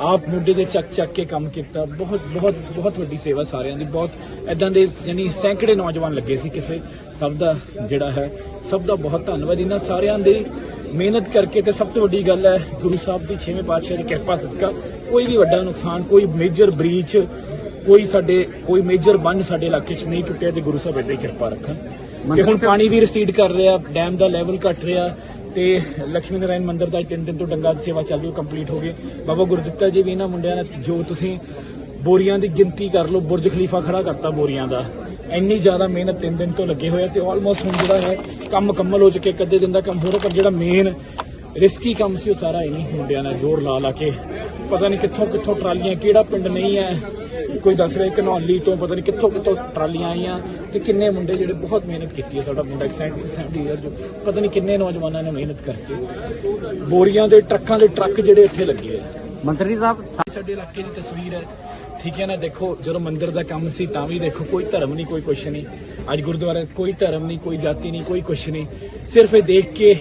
ਆਪ ਮੁੱਢੇ ਦੇ ਚੱਕ ਚੱਕ ਕੇ ਕੰਮ ਕੀਤਾ। ਬਹੁਤ ਬਹੁਤ ਬਹੁਤ ਵੱਡੀ ਸੇਵਾ ਸਾਰਿਆਂ ਦੀ, ਬਹੁਤ ਐਦਾਂ ਦੇ ਯਾਨੀ ਸੈਂਕੜੇ ਨੌਜਵਾਨ ਲੱਗੇ ਸੀ ਕਿਸੇ, ਸਭ ਦਾ ਜਿਹੜਾ ਹੈ। ਸਭ ਦਾ ਬਹੁਤ ਧੰਨਵਾਦ। ਇਹਨਾਂ ਸਾਰਿਆਂ ਦੀ ਮਿਹਨਤ ਕਰਕੇ ਤੇ ਸਭ ਤੋਂ ਵੱਡੀ ਗੱਲ ਹੈ ਗੁਰੂ ਸਾਹਿਬ ਦੀ ਛੇਵੇਂ ਪਾਤਸ਼ਾਹ ਦੀ ਕਿਰਪਾ ਸਦਕਾ। ਕੋਈ ਵੀ ਵੱਡਾ ਨੁਕਸਾਨ ਕੋਈ ਮੇਜਰ ਬ੍ਰੀਚ ਕੋਈ ਸਾਡੇ ਕੋਈ ਮੇਜਰ ਬੰਨ ਸਾਡੇ ਇਲਾਕੇ 'ਚ ਨਹੀਂ ਟੁੱਟਿਆ ਤੇ ਗੁਰੂ ਸਾਹਿਬ ਹੀ ਕਿਰਪਾ ਰੱਖਣ। ਤੇ ਹੁਣ ਪਾਣੀ ਵੀ ਰਸੀਡ ਕਰ ਰਿਹਾ ਡੈਮ ਦਾ ਲੈਵਲ ਘਟ ਰਿਹਾ ਤੇ ਲక్ష్ਮੀ ਨਾਰਾਇਣ ਮੰਦਿਰ ਦਾ ਤਿੰਨ ਦਿਨ ਤੋਂ ਡੰਗਾ ਦੀ ਸੇਵਾ ਚੱਲ ਰਹੀ ਉਹ ਕੰਪਲੀਟ ਹੋ ਗਈ। ਬਾਬਾ ਗੁਰਦਿੱਤਾ ਜੀ ਵੀ ਇਹਨਾਂ ਮੁੰਡਿਆਂ ਨੇ ਜੋ ਤੁਸੀਂ ਬੋਰੀਆਂ ਦੀ ਗਿਣਤੀ ਕਰ ਲਓ ਬੁਰਜ ਖਲੀਫਾ ਖੜਾ ਕਰਤਾ ਬੋਰੀਆਂ ਦਾ। ਇੰਨੀ ਜ਼ਿਆਦਾ ਮਿਹਨਤ ਤਿੰਨ ਦਿਨ ਤੋਂ ਲੱਗੇ ਹੋਏ ਆ ਤੇ ਆਲਮੋਸਟ ਹੁਣ ਜਿਹੜਾ ਹੈ ਕੰਮ ਮੁਕੰਮਲ ਹੋ ਚੁੱਕੇ ਇੱਕ ਅੱਧੇ ਦਿਨ ਦਾ ਕੰਮ ਹੋ ਰਿਹਾ ਪਰ ਜਿਹੜਾ ਮੇਨ ਰਿਸਕੀ ਕੰਮ ਸੀ ਉਹ ਸਾਰਾ ਇਨੀ ਮੁੰਡਿਆਂ ਨੇ ਜ਼ੋਰ ਲਾ ਲਾ ਕੇ ਪਤਾ ਨਹੀਂ ਕਿੱਥੋਂ ਕਿੱਥੋਂ ਟਰਾਲੀਆਂ ਕਿਹੜਾ ਪਿੰਡ ਨਹੀਂ ਹੈ ਕੋਈ ਦੱਸ ਰਿਹਾ ਕਨੌਲੀ ਤੋਂ ਪਤਾ ਨਹੀਂ ਕਿੱਥੋਂ ਕਿੱਥੋਂ ਟਰਾਲੀਆਂ ਆਈਆਂ ਤੇ ਕਿੰਨੇ ਮੁੰਡੇ ਜਿਹੜੇ ਬਹੁਤ ਮਿਹਨਤ ਕੀਤੀ ਹੈ ਸਾਡਾ ਮੁੰਡਾ 70 ਇਅਰ ਜੋ ਪਤਾ ਨਹੀਂ ਕਿੰਨੇ ਨੌਜਵਾਨਾਂ ਨੇ ਮਿਹਨਤ ਕਰਕੇ ਬੋਰੀਆਂ ਦੇ ਟਰੱਕਾਂ ਦੇ ਟਰੱਕ ਜਿਹੜੇ ਇੱਥੇ ਲੱਗੇ ਆ। ਮੰਤਰੀ ਸਾਹਿਬ ਸਾਡੇ ਇਲਾਕੇ ਦੀ ਤਸਵੀਰ ਹੈ ਠੀਕ ਹੈ ਨਾ, ਦੇਖੋ, ਜਦੋਂ ਮੰਦਿਰ ਦਾ ਕੰਮ ਸੀ ਤਾਂ ਵੀ ਦੇਖੋ, ਕੋਈ ਧਰਮ ਨਹੀਂ, ਕੋਈ ਕੁਛ ਨਹੀਂ। ਅੱਜ ਗੁਰਦੁਆਰੇ, ਕੋਈ ਧਰਮ ਨਹੀਂ, ਕੋਈ ਜਾਤੀ ਨਹੀਂ, ਕੋਈ ਕੁਛ ਨਹੀਂ। ਸਿਰਫ ਇਹ ਦੇਖ ਕੇ,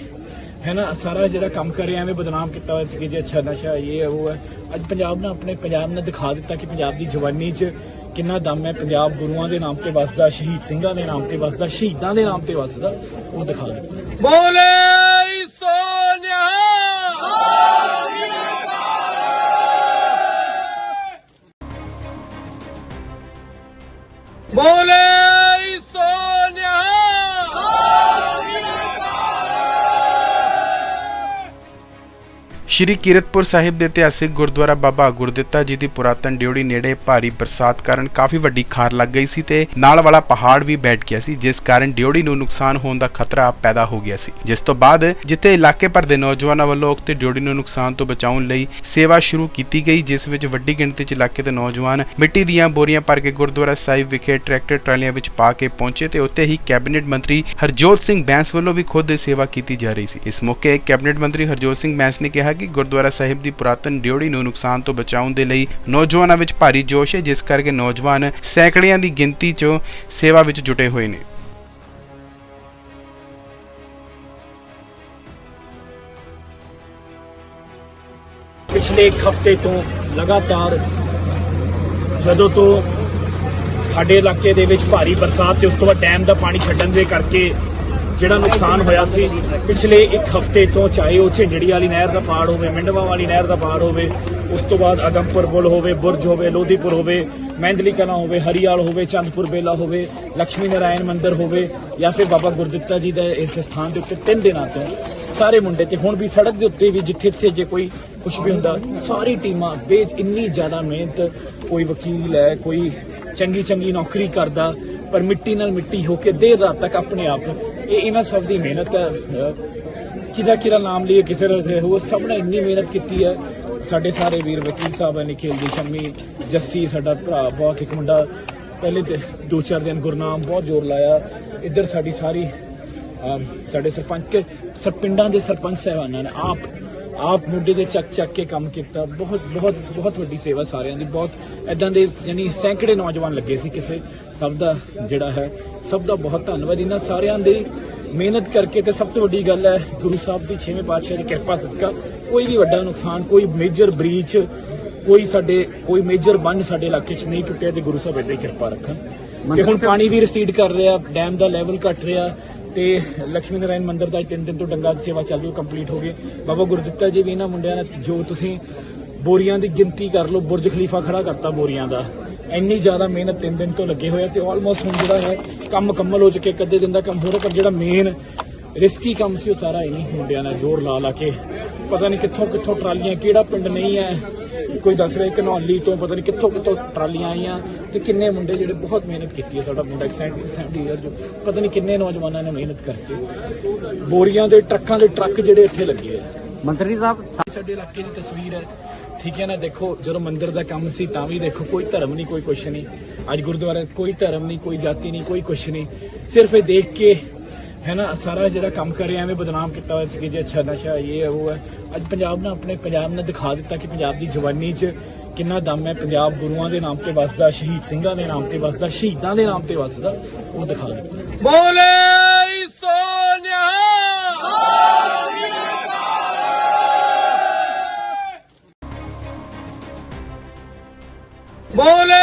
ਹੈ ਨਾ, ਸਾਰਾ ਜਿਹੜਾ ਕੰਮ ਕਰ ਰਿਹਾ, ਐਵੇਂ ਬਦਨਾਮ ਕੀਤਾ ਹੋਇਆ ਸੀ ਕਿ ਜੀ ਅੱਛਾ ਨਸ਼ਾ ਇਹ ਹੈ, ਉਹ ਹੈ। ਅੱਜ ਪੰਜਾਬ ਨੇ ਆਪਣੇ, ਪੰਜਾਬ ਨੇ ਦਿਖਾ ਦਿੱਤਾ ਕਿ ਪੰਜਾਬ ਦੀ ਜਵਾਨੀ 'ਚ ਕਿੰਨਾ ਦਮ ਹੈ। ਪੰਜਾਬ ਗੁਰੂਆਂ ਦੇ ਨਾਮ ਤੇ ਵਸਦਾ, ਸ਼ਹੀਦ ਸਿੰਘਾਂ ਦੇ ਨਾਮ ਤੇ ਵਸਦਾ, ਸ਼ਹੀਦਾਂ ਦੇ ਨਾਮ ਤੇ ਵਸਦਾ, ਉਹ ਦਿਖਾ ਦਿੱਤਾ। ਬੋਲੇ! ਬੋਲੇ ਸ਼੍ਰੀ ਕੀਰਤਪੁਰ ਸਾਹਿਬ ਦੇ ਇਤਿਹਾਸਿਕ ਗੁਰਦੁਆਰਾ ਬਾਬਾ ਗੁਰਦਿੱਤਾ ਜੀ ਦੀ ਪੁਰਾਤਨ ਡਿਉੜੀ ਨੇੜੇ ਭਾਰੀ ਬਰਸਾਤ ਕਾਰਨ ਕਾਫੀ ਵੱਡੀ ਖਾਰ ਲੱਗ ਗਈ ਸੀ ਤੇ ਨਾਲ ਵਾਲਾ ਪਹਾੜ ਵੀ ਬੈਠ ਗਿਆ ਸੀ, ਜਿਸ ਕਾਰਨ ਡਿਉੜੀ ਨੂੰ ਨੁਕਸਾਨ ਹੋਣ ਦਾ ਖਤਰਾ ਪੈਦਾ ਹੋ ਗਿਆ ਸੀ। ਜਿਸ ਤੋਂ ਬਾਅਦ ਜਿੱਥੇ ਇਲਾਕੇ ਭਰ ਦੇ ਨੌਜਵਾਨਾਂ ਵੱਲੋਂ ਉਕਤ ਡਿਉੜੀ ਨੂੰ ਨੁਕਸਾਨ ਤੋਂ ਬਚਾਉਣ ਲਈ ਸੇਵਾ ਸ਼ੁਰੂ ਕੀਤੀ ਗਈ, ਜਿਸ ਵਿੱਚ ਵੱਡੀ ਗਿਣਤੀ 'ਚ ਇਲਾਕੇ ਦੇ ਨੌਜਵਾਨ ਮਿੱਟੀ ਦੀਆਂ ਬੋਰੀਆਂ ਭਰ ਕੇ ਗੁਰਦੁਆਰਾ ਸਾਹਿਬ ਵਿਖੇ ਟਰੈਕਟਰ ਟਰਾਲੀਆਂ ਵਿੱਚ ਪਾ ਕੇ ਪਹੁੰਚੇ ਤੇ ਉੱਥੇ ਹੀ ਕੈਬਨਿਟ ਮੰਤਰੀ ਹਰਜੋਤ ਸਿੰਘ ਬੈਂਸ ਵੱਲੋਂ ਵੀ ਖੁਦ ਸੇਵਾ ਕੀਤੀ ਜਾ ਰਹੀ ਸੀ। ਇਸ ਮੌਕੇ ਕੈਬਨਿਟ ਮੰਤਰੀ ਹਰਜੋਤ ਸਿੰਘ ਬੈਂਸ ਨੇ ਕਿਹਾ ਕਿ ਗੁਰਦੁਆਰਾ ਸਾਹਿਬ ਦੀ ਪੁਰਾਤਨ ਡਿਉੜੀ ਨੂੰ ਨੁਕਸਾਨ ਤੋਂ ਬਚਾਉਣ ਦੇ ਲਈ ਨੌਜਵਾਨਾਂ ਵਿੱਚ ਭਾਰੀ ਜੋਸ਼ ਹੈ, ਜਿਸ ਕਰਕੇ ਨੌਜਵਾਨ ਸੈਂਕੜਿਆਂ ਦੀ ਗਿਣਤੀ 'ਚ ਸੇਵਾ ਵਿੱਚ ਜੁਟੇ ਹੋਏ ਨੇ। ਪਿਛਲੇ ਇੱਕ ਹਫ਼ਤੇ ਤੋਂ ਲਗਾਤਾਰ ਜਦੋਂ ਤੋਂ ਸਾਡੇ ਇਲਾਕੇ ਦੇ ਵਿੱਚ ਭਾਰੀ ਬਰਸਾਤ ਤੇ ਉਸ ਤੋਂ ਬਾਅਦ ਡੈਮ ਦਾ ਪਾਣੀ ਛੱਡਣ ਦੇ ਕਰਕੇ ਜਿਹੜਾ ਨੁਕਸਾਨ ਹੋਇਆ ਸੀ, ਪਿਛਲੇ ਇੱਕ ਹਫ਼ਤੇ ਤੋਂ ਚਾਹੇ ਉਹ ਝਿੰਜੜੀ ਵਾਲੀ ਨਹਿਰ ਦਾ ਪਾੜ ਹੋਵੇ, ਮਿੰਡਵਾ ਵਾਲੀ ਨਹਿਰ ਦਾ ਪਾੜ ਹੋਵੇ, ਉਸ ਤੋਂ ਬਾਅਦ ਅਗੰਪੁਰ ਪੁਲ ਹੋਵੇ, ਬੁਰਜ ਹੋਵੇ, ਲੋਧੀਪੁਰ ਹੋਵੇ ਮਹਿੰਦਲੀ ਕਲਾਂ ਹੋਵੇ, ਹਰੀਆਲ ਹੋਵੇ, ਚੰਦਪੁਰ ਬੇਲਾ ਹੋਵੇ ਲక్ష్ਮੀ ਨਾਰਾਇਣ ਮੰਦਿਰ ਹੋਵੇ, ਜਾਂ ਫਿਰ ਬਾਬਾ ਗੁਰਦਿੱਤਾ ਜੀ ਦਾ ਇਸ ਸਥਾਨ ਦੇ ਉੱਤੇ ਤਿੰਨ ਦਿਨਾਂ ਤੋਂ ਸਾਰੇ ਮੁੰਡੇ ਤੇ ਹੁਣ ਵੀ ਸੜਕ ਦੇ ਉੱਤੇ ਵੀ ਜਿੱਥੇ ਜਿੱਥੇ ਜੇ ਕੋਈ ਕੁਝ ਵੀ ਹੁੰਦਾ, ਸਾਰੀ ਟੀਮਾਂ ਬੇ ਇੰਨੀ ਜ਼ਿਆਦਾ ਮਿਹਨਤ, ਕੋਈ ਵਕੀਲ ਹੈ, ਕੋਈ ਚੰਗੀ ਚੰਗੀ ਨੌਕਰੀ ਕਰਦਾ, ਪਰ ਮਿੱਟੀ ਨਾਲ ਮਿੱਟੀ ਹੋ ਕੇ ਦੇਰ ਰਾਤ ਤੱਕ ਆਪਣੇ ਆਪ ਇਹ ਇਹਨਾਂ ਸਭ ਦੀ ਮਿਹਨਤ ਹੈ। ਕਿਹਦਾ ਕਿਹਦਾ ਨਾਮ ਲਈਏ, ਕਿਸੇ ਦਾ ਤੇ ਉਹ ਸਭ ਨੇ ਇੰਨੀ ਮਿਹਨਤ ਕੀਤੀ ਹੈ। ਸਾਡੇ ਸਾਰੇ ਵੀਰ ਵਕੀਲ ਸਾਹਿਬ ਨੇ ਨਿਖਿਲ ਦੀ ਸ਼ੰਮੀ, ਜੱਸੀ ਸਾਡਾ ਭਰਾ ਬਹੁਤ ਇੱਕ ਮੁੰਡਾ, ਪਹਿਲੇ ਤੇ ਦੋ ਚਾਰ ਦਿਨ ਗੁਰਨਾਮ ਬਹੁਤ ਜ਼ੋਰ ਲਾਇਆ। ਇੱਧਰ ਸਾਡੀ ਸਾਰੀ ਸਾਡੇ ਸਰਪੰਚ ਕੇ ਸਰ ਦੇ ਸਰਪੰਚ ਸਾਹਿਬਾਨਾਂ ਨੇ ਆਪ ਆਪ ਮੁੱਢੇ ਦੇ ਚੱਕ ਚੱਕ ਕੇ ਕੰਮ ਕੀਤਾ। ਬਹੁਤ ਬਹੁਤ ਬਹੁਤ ਵੱਡੀ ਸੇਵਾ ਸਾਰਿਆਂ ਦੀ ਬਹੁਤ ਐਦਾਂ ਦੇ ਯਾਨੀ ਸੈਂਕੜੇ ਨੌਜਵਾਨ ਲੱਗੇ ਸੀ ਕਿਸੇ। ਸਭ ਦਾ ਜਿਹੜਾ ਹੈ ਸਭ ਦਾ ਬਹੁਤ ਧੰਨਵਾਦ। ਇਹਨਾਂ ਸਾਰਿਆਂ ਦੀ ਮਿਹਨਤ ਕਰਕੇ ਤੇ ਸਭ ਤੋਂ ਵੱਡੀ ਗੱਲ ਹੈ ਗੁਰੂ ਸਾਹਿਬ ਦੀ ਛੇਵੇਂ ਪਾਤਸ਼ਾਹ ਦੀ ਕਿਰਪਾ ਸਦਕਾ। ਕੋਈ ਵੀ ਵੱਡਾ ਨੁਕਸਾਨ ਕੋਈ ਮੇਜਰ ਬ੍ਰੀਚ ਕੋਈ ਸਾਡੇ ਕੋਈ ਮੇਜਰ ਬੰਨ ਸਾਡੇ ਇਲਾਕੇ 'ਚ ਨਹੀਂ ਟੁੱਟਿਆ ਤੇ ਗੁਰੂ ਸਾਹਿਬ ਏਦਾਂ ਹੀ ਕਿਰਪਾ ਰੱਖਣ। ਤੇ ਹੁਣ ਪਾਣੀ ਵੀ ਰਸੀਡ ਕਰ ਰਿਹਾ ਡੈਮ ਦਾ ਲੈਵਲ ਘਟ ਰਿਹਾ। ਤੇ ਲక్ష్ਮੀ ਨਾਰਾਇਣ ਮੰਦਿਰ ਦਾ ਅੱਜ ਤਿੰਨ ਦਿਨ ਤੋਂ ਡੰਗਾ ਦੀ ਸੇਵਾ ਚੱਲ ਰਹੀ, ਉਹ ਕੰਪਲੀਟ ਹੋ ਗਈ। ਬਾਬਾ ਗੁਰਦਿੱਤਾ ਜੀ ਵੀ ਇਹਨਾਂ ਮੁੰਡਿਆਂ ਨੇ, ਜੋ ਤੁਸੀਂ ਬੋਰੀਆਂ ਦੀ ਗਿਣਤੀ ਕਰ ਲਓ, ਬੁਰਜ ਖਲੀਫਾ ਖੜਾ ਕਰਤਾ ਬੋਰੀਆਂ ਦਾ। ਇੰਨੀ ਜ਼ਿਆਦਾ ਮਿਹਨਤ ਤਿੰਨ ਦਿਨ ਤੋਂ ਲੱਗੇ ਹੋਏ ਆ ਤੇ ਆਲਮੋਸਟ ਹੁਣ ਜਿਹੜਾ ਹੈ, ਕੰਮ ਮੁਕੰਮਲ ਹੋ ਚੁੱਕੇ ਇੱਕ ਅੱਧੇ ਦਿਨ ਦਾ ਕੰਮ ਹੋ ਰਿਹਾ ਪਰ ਜਿਹੜਾ ਮੇਨ ਰਿਸਕੀ ਕੰਮ ਸੀ ਉਹ ਸਾਰਾ ਇਨੀ ਮੁੰਡਿਆਂ ਨੇ ਜ਼ੋਰ ਲਾ ਲਾ ਕੇ। ਪਤਾ ਨਹੀਂ ਕਿੱਥੋਂ ਕਿੱਥੋਂ ਟਰਾਲੀਆਂ, ਕਿਹੜਾ ਪਿੰਡ ਨਹੀਂ ਹੈ ਕੋਈ ਦੱਸ ਰਿਹਾ ਕਨੌਲੀ ਤੋਂ ਪਤਾ ਨਹੀਂ ਕਿੱਥੋਂ ਕਿੱਥੋਂ ਟਰਾਲੀਆਂ ਆਈਆਂ ਤੇ ਕਿੰਨੇ ਮੁੰਡੇ ਜਿਹੜੇ ਬਹੁਤ ਮਿਹਨਤ ਕੀਤੀ ਹੈ ਸਾਡਾ ਮੁੰਡਾ 70 ਇਅਰ ਜੋ ਪਤਾ ਨਹੀਂ ਕਿੰਨੇ ਨੌਜਵਾਨਾਂ ਨੇ ਮਿਹਨਤ ਕਰਕੇ। ਬੋਰੀਆਂ ਦੇ ਟਰੱਕਾਂ ਦੇ ਟਰੱਕ ਜਿਹੜੇ ਇੱਥੇ ਲੱਗੇ ਆ। ਮੰਤਰੀ ਸਾਹਿਬ ਸਾਡੇ ਇਲਾਕੇ ਦੀ ਤਸਵੀਰ ਹੈ। ਠੀਕ ਹੈ ਨਾ ਦੇਖੋ ਜਦੋਂ ਮੰਦਿਰ ਦਾ ਕੰਮ ਸੀ ਤਾਂ ਵੀ ਦੇਖੋ ਕੋਈ ਧਰਮ ਨਹੀਂ ਕੋਈ ਕੁਛ ਨਹੀਂ। ਅੱਜ ਗੁਰਦੁਆਰੇ ਕੋਈ ਧਰਮ ਨਹੀਂ ਕੋਈ ਜਾਤੀ ਨਹੀਂ ਕੋਈ ਕੁਛ ਨਹੀਂ। ਸਿਰਫ ਇਹ ਦੇਖ ਕੇ ਹੈ ਨਾ? ਸਾਰਾ ਜਿਹੜਾ ਕੰਮ ਕਰ ਰਿਹਾ, ਐਵੇਂ ਬਦਨਾਮ ਕੀਤਾ ਹੋਇਆ ਸੀ ਕਿ ਜੀ ਅੱਛਾ ਨਸ਼ਾ ਇਹ ਹੈ ਉਹ ਹੈ। ਅੱਜ ਪੰਜਾਬ ਨੇ ਆਪਣੇ, ਪੰਜਾਬ ਨੇ ਦਿਖਾ ਦਿੱਤਾ ਕਿ ਪੰਜਾਬ ਦੀ ਜਵਾਨੀ 'ਚ ਕਿੰਨਾ ਦਮ ਹੈ। ਪੰਜਾਬ ਗੁਰੂਆਂ ਦੇ ਨਾਮ ਤੇ ਵਸਦਾ, ਸ਼ਹੀਦ ਸਿੰਘਾਂ ਦੇ ਨਾਮ ਤੇ ਵਸਦਾ, ਸ਼ਹੀਦਾਂ ਦੇ ਨਾਮ ਤੇ ਵਸਦਾ, ਉਹ ਦਿਖਾ ਦਿੱਤਾ। ਬੋਲੇ ਸੋਨਿਆ! ਬੋਲੇ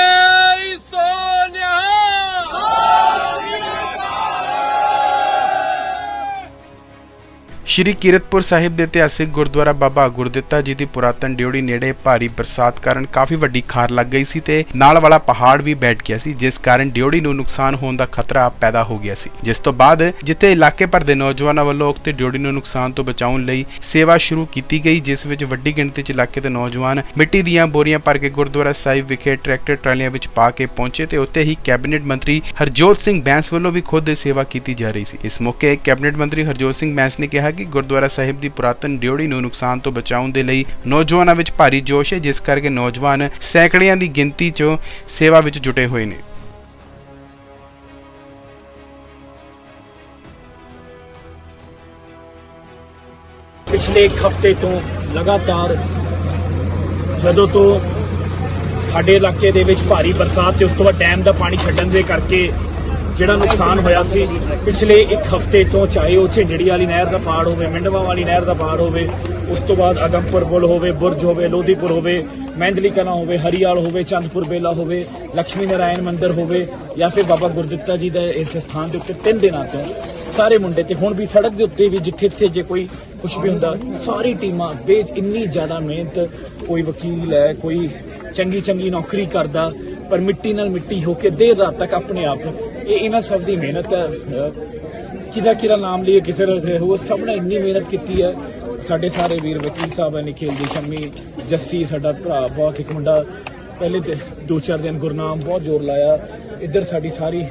ਸ਼੍ਰੀ ਕੀਰਤਪੁਰ ਸਾਹਿਬ ਦੇ ਇਤਿਹਾਸਿਕ ਗੁਰਦੁਆਰਾ ਬਾਬਾ ਗੁਰਦਿੱਤਾ ਜੀ ਦੀ ਪੁਰਾਤਨ ਡਿਉੜੀ ਨੇੜੇ ਭਾਰੀ ਬਰਸਾਤ ਕਾਰਨ ਕਾਫੀ ਵੱਡੀ ਖਾਰ ਲੱਗ ਗਈ ਸੀ ਤੇ ਨਾਲ ਵਾਲਾ ਪਹਾੜ ਵੀ ਬੈਠ ਗਿਆ ਸੀ, ਜਿਸ ਕਾਰਨ ਡਿਉੜੀ ਨੂੰ ਨੁਕਸਾਨ ਹੋਣ ਦਾ ਖਤਰਾ ਪੈਦਾ ਹੋ ਗਿਆ ਸੀ। ਜਿਸ ਤੋਂ ਬਾਅਦ ਜਿੱਥੇ ਇਲਾਕੇ ਭਰ ਦੇ ਨੌਜਵਾਨਾਂ ਵੱਲੋਂ ਉਕਤ ਡਿਉੜੀ ਨੂੰ ਨੁਕਸਾਨ ਤੋਂ ਬਚਾਉਣ ਲਈ ਸੇਵਾ ਸ਼ੁਰੂ ਕੀਤੀ ਗਈ, ਜਿਸ ਵਿੱਚ ਵੱਡੀ ਗਿਣਤੀ 'ਚ ਇਲਾਕੇ ਦੇ ਨੌਜਵਾਨ ਮਿੱਟੀ ਦੀਆਂ ਬੋਰੀਆਂ ਭਰ ਕੇ ਗੁਰਦੁਆਰਾ ਸਾਹਿਬ ਵਿਖੇ ਟਰੈਕਟਰ ਟਰਾਲੀਆਂ ਵਿੱਚ ਪਾ ਕੇ ਪਹੁੰਚੇ ਤੇ ਉੱਥੇ ਹੀ ਕੈਬਨਿਟ ਮੰਤਰੀ ਹਰਜੋਤ ਸਿੰਘ ਬੈਂਸ ਵੱਲੋਂ ਵੀ ਖੁਦ ਸੇਵਾ ਕੀਤੀ ਜਾ ਰਹੀ ਸੀ। ਇਸ ਮੌਕੇ ਕੈਬਨਿਟ ਮੰਤਰੀ ਹਰਜੋਤ ਸਿੰਘ ਬੈਂਸ ਨੇ ਕਿਹਾ ਕਿ ਗੁਰਦੁਆਰਾ ਸਾਹਿਬ ਦੀ ਪੁਰਾਤਨ ਡਿਉੜੀ ਨੂੰ ਨੁਕਸਾਨ ਤੋਂ ਬਚਾਉਣ ਦੇ ਲਈ ਨੌਜਵਾਨਾਂ ਵਿੱਚ ਭਾਰੀ ਜੋਸ਼ ਹੈ, ਜਿਸ ਕਰਕੇ ਨੌਜਵਾਨ ਸੈਂਕੜਿਆਂ ਦੀ ਗਿਣਤੀ 'ਚ ਸੇਵਾ ਵਿੱਚ ਜੁਟੇ ਹੋਏ ਨੇ। ਪਿਛਲੇ ਇੱਕ ਹਫ਼ਤੇ ਤੋਂ ਲਗਾਤਾਰ ਜਦੋਂ ਤੋਂ ਸਾਡੇ ਇਲਾਕੇ ਦੇ ਵਿੱਚ ਭਾਰੀ ਬਰਸਾਤ ਤੇ ਉਸ ਤੋਂ ਬਾਅਦ ਡੈਮ ਦਾ ਪਾਣੀ ਛੱਡਣ ਦੇ ਕਰਕੇ ਜਿਹੜਾ ਨੁਕਸਾਨ ਹੋਇਆ ਸੀ, ਪਿਛਲੇ ਇੱਕ ਹਫ਼ਤੇ ਤੋਂ ਚਾਹੇ ਉਹ ਝਿੰਡੜੀ ਵਾਲੀ ਨਹਿਰ ਦਾ ਪਾੜ ਹੋਵੇ, ਮਿੰਡਵਾ ਵਾਲੀ ਨਹਿਰ ਦਾ ਪਾੜ ਹੋਵੇ, ਉਸ ਤੋਂ ਬਾਅਦ ਅਗੰਪੁਰ ਪੁਲ ਹੋਵੇ, ਬੁਰਜ ਹੋਵੇ, ਲੋਧੀਪੁਰ ਹੋਵੇ ਮਹਿੰਦਲੀ ਹੋਵੇ, ਹਰੀਆਲ ਹੋਵੇ, ਚੰਦਪੁਰ ਬੇਲਾ ਹੋਵੇ ਲక్ష్ਮੀ ਨਾਰਾਇਣ ਮੰਦਿਰ ਹੋਵੇ, ਜਾਂ ਫਿਰ ਬਾਬਾ ਗੁਰਦਿੱਤਾ ਜੀ ਦਾ ਇਸ ਸਥਾਨ ਦੇ ਉੱਤੇ ਤਿੰਨ ਦਿਨਾਂ ਤੋਂ ਸਾਰੇ ਮੁੰਡੇ ਤੇ ਹੁਣ ਵੀ ਸੜਕ ਦੇ ਉੱਤੇ ਵੀ ਜਿੱਥੇ ਜਿੱਥੇ ਜੇ ਕੋਈ ਕੁਝ ਵੀ ਹੁੰਦਾ, ਸਾਰੀ ਟੀਮਾਂ ਬੇ ਇੰਨੀ ਜ਼ਿਆਦਾ ਮਿਹਨਤ, ਕੋਈ ਵਕੀਲ ਹੈ, ਕੋਈ ਚੰਗੀ ਚੰਗੀ ਨੌਕਰੀ ਕਰਦਾ, ਪਰ ਮਿੱਟੀ ਨਾਲ ਮਿੱਟੀ ਹੋ ਕੇ ਦੇਰ ਰਾਤ ਤੱਕ ਆਪਣੇ ਆਪ ਨੂੰ ਇਹ ਇਹਨਾਂ ਸਭ ਦੀ ਮਿਹਨਤ ਹੈ ਕਿਹਦਾ ਕਿਹਦਾ ਨਾਮ ਲਈਏ, ਕਿਸੇ ਦਾ ਤੇ ਉਹ ਸਭ ਨੇ ਇੰਨੀ ਮਿਹਨਤ ਕੀਤੀ ਹੈ। ਸਾਡੇ ਸਾਰੇ ਵੀਰ ਵਕੀਲ ਸਾਹਿਬ ਹੈ ਨਿਖਿਲ ਦੀ ਸ਼ੰਮੀ, ਜੱਸੀ ਸਾਡਾ ਭਰਾ, ਬਹੁਤ ਇੱਕ ਮੁੰਡਾ, ਪਹਿਲੇ ਤੇ ਦੋ ਚਾਰ ਦਿਨ ਗੁਰਨਾਮ ਬਹੁਤ ਜ਼ੋਰ ਲਾਇਆ। ਇੱਧਰ ਸਾਡੀ ਸਾਰੀ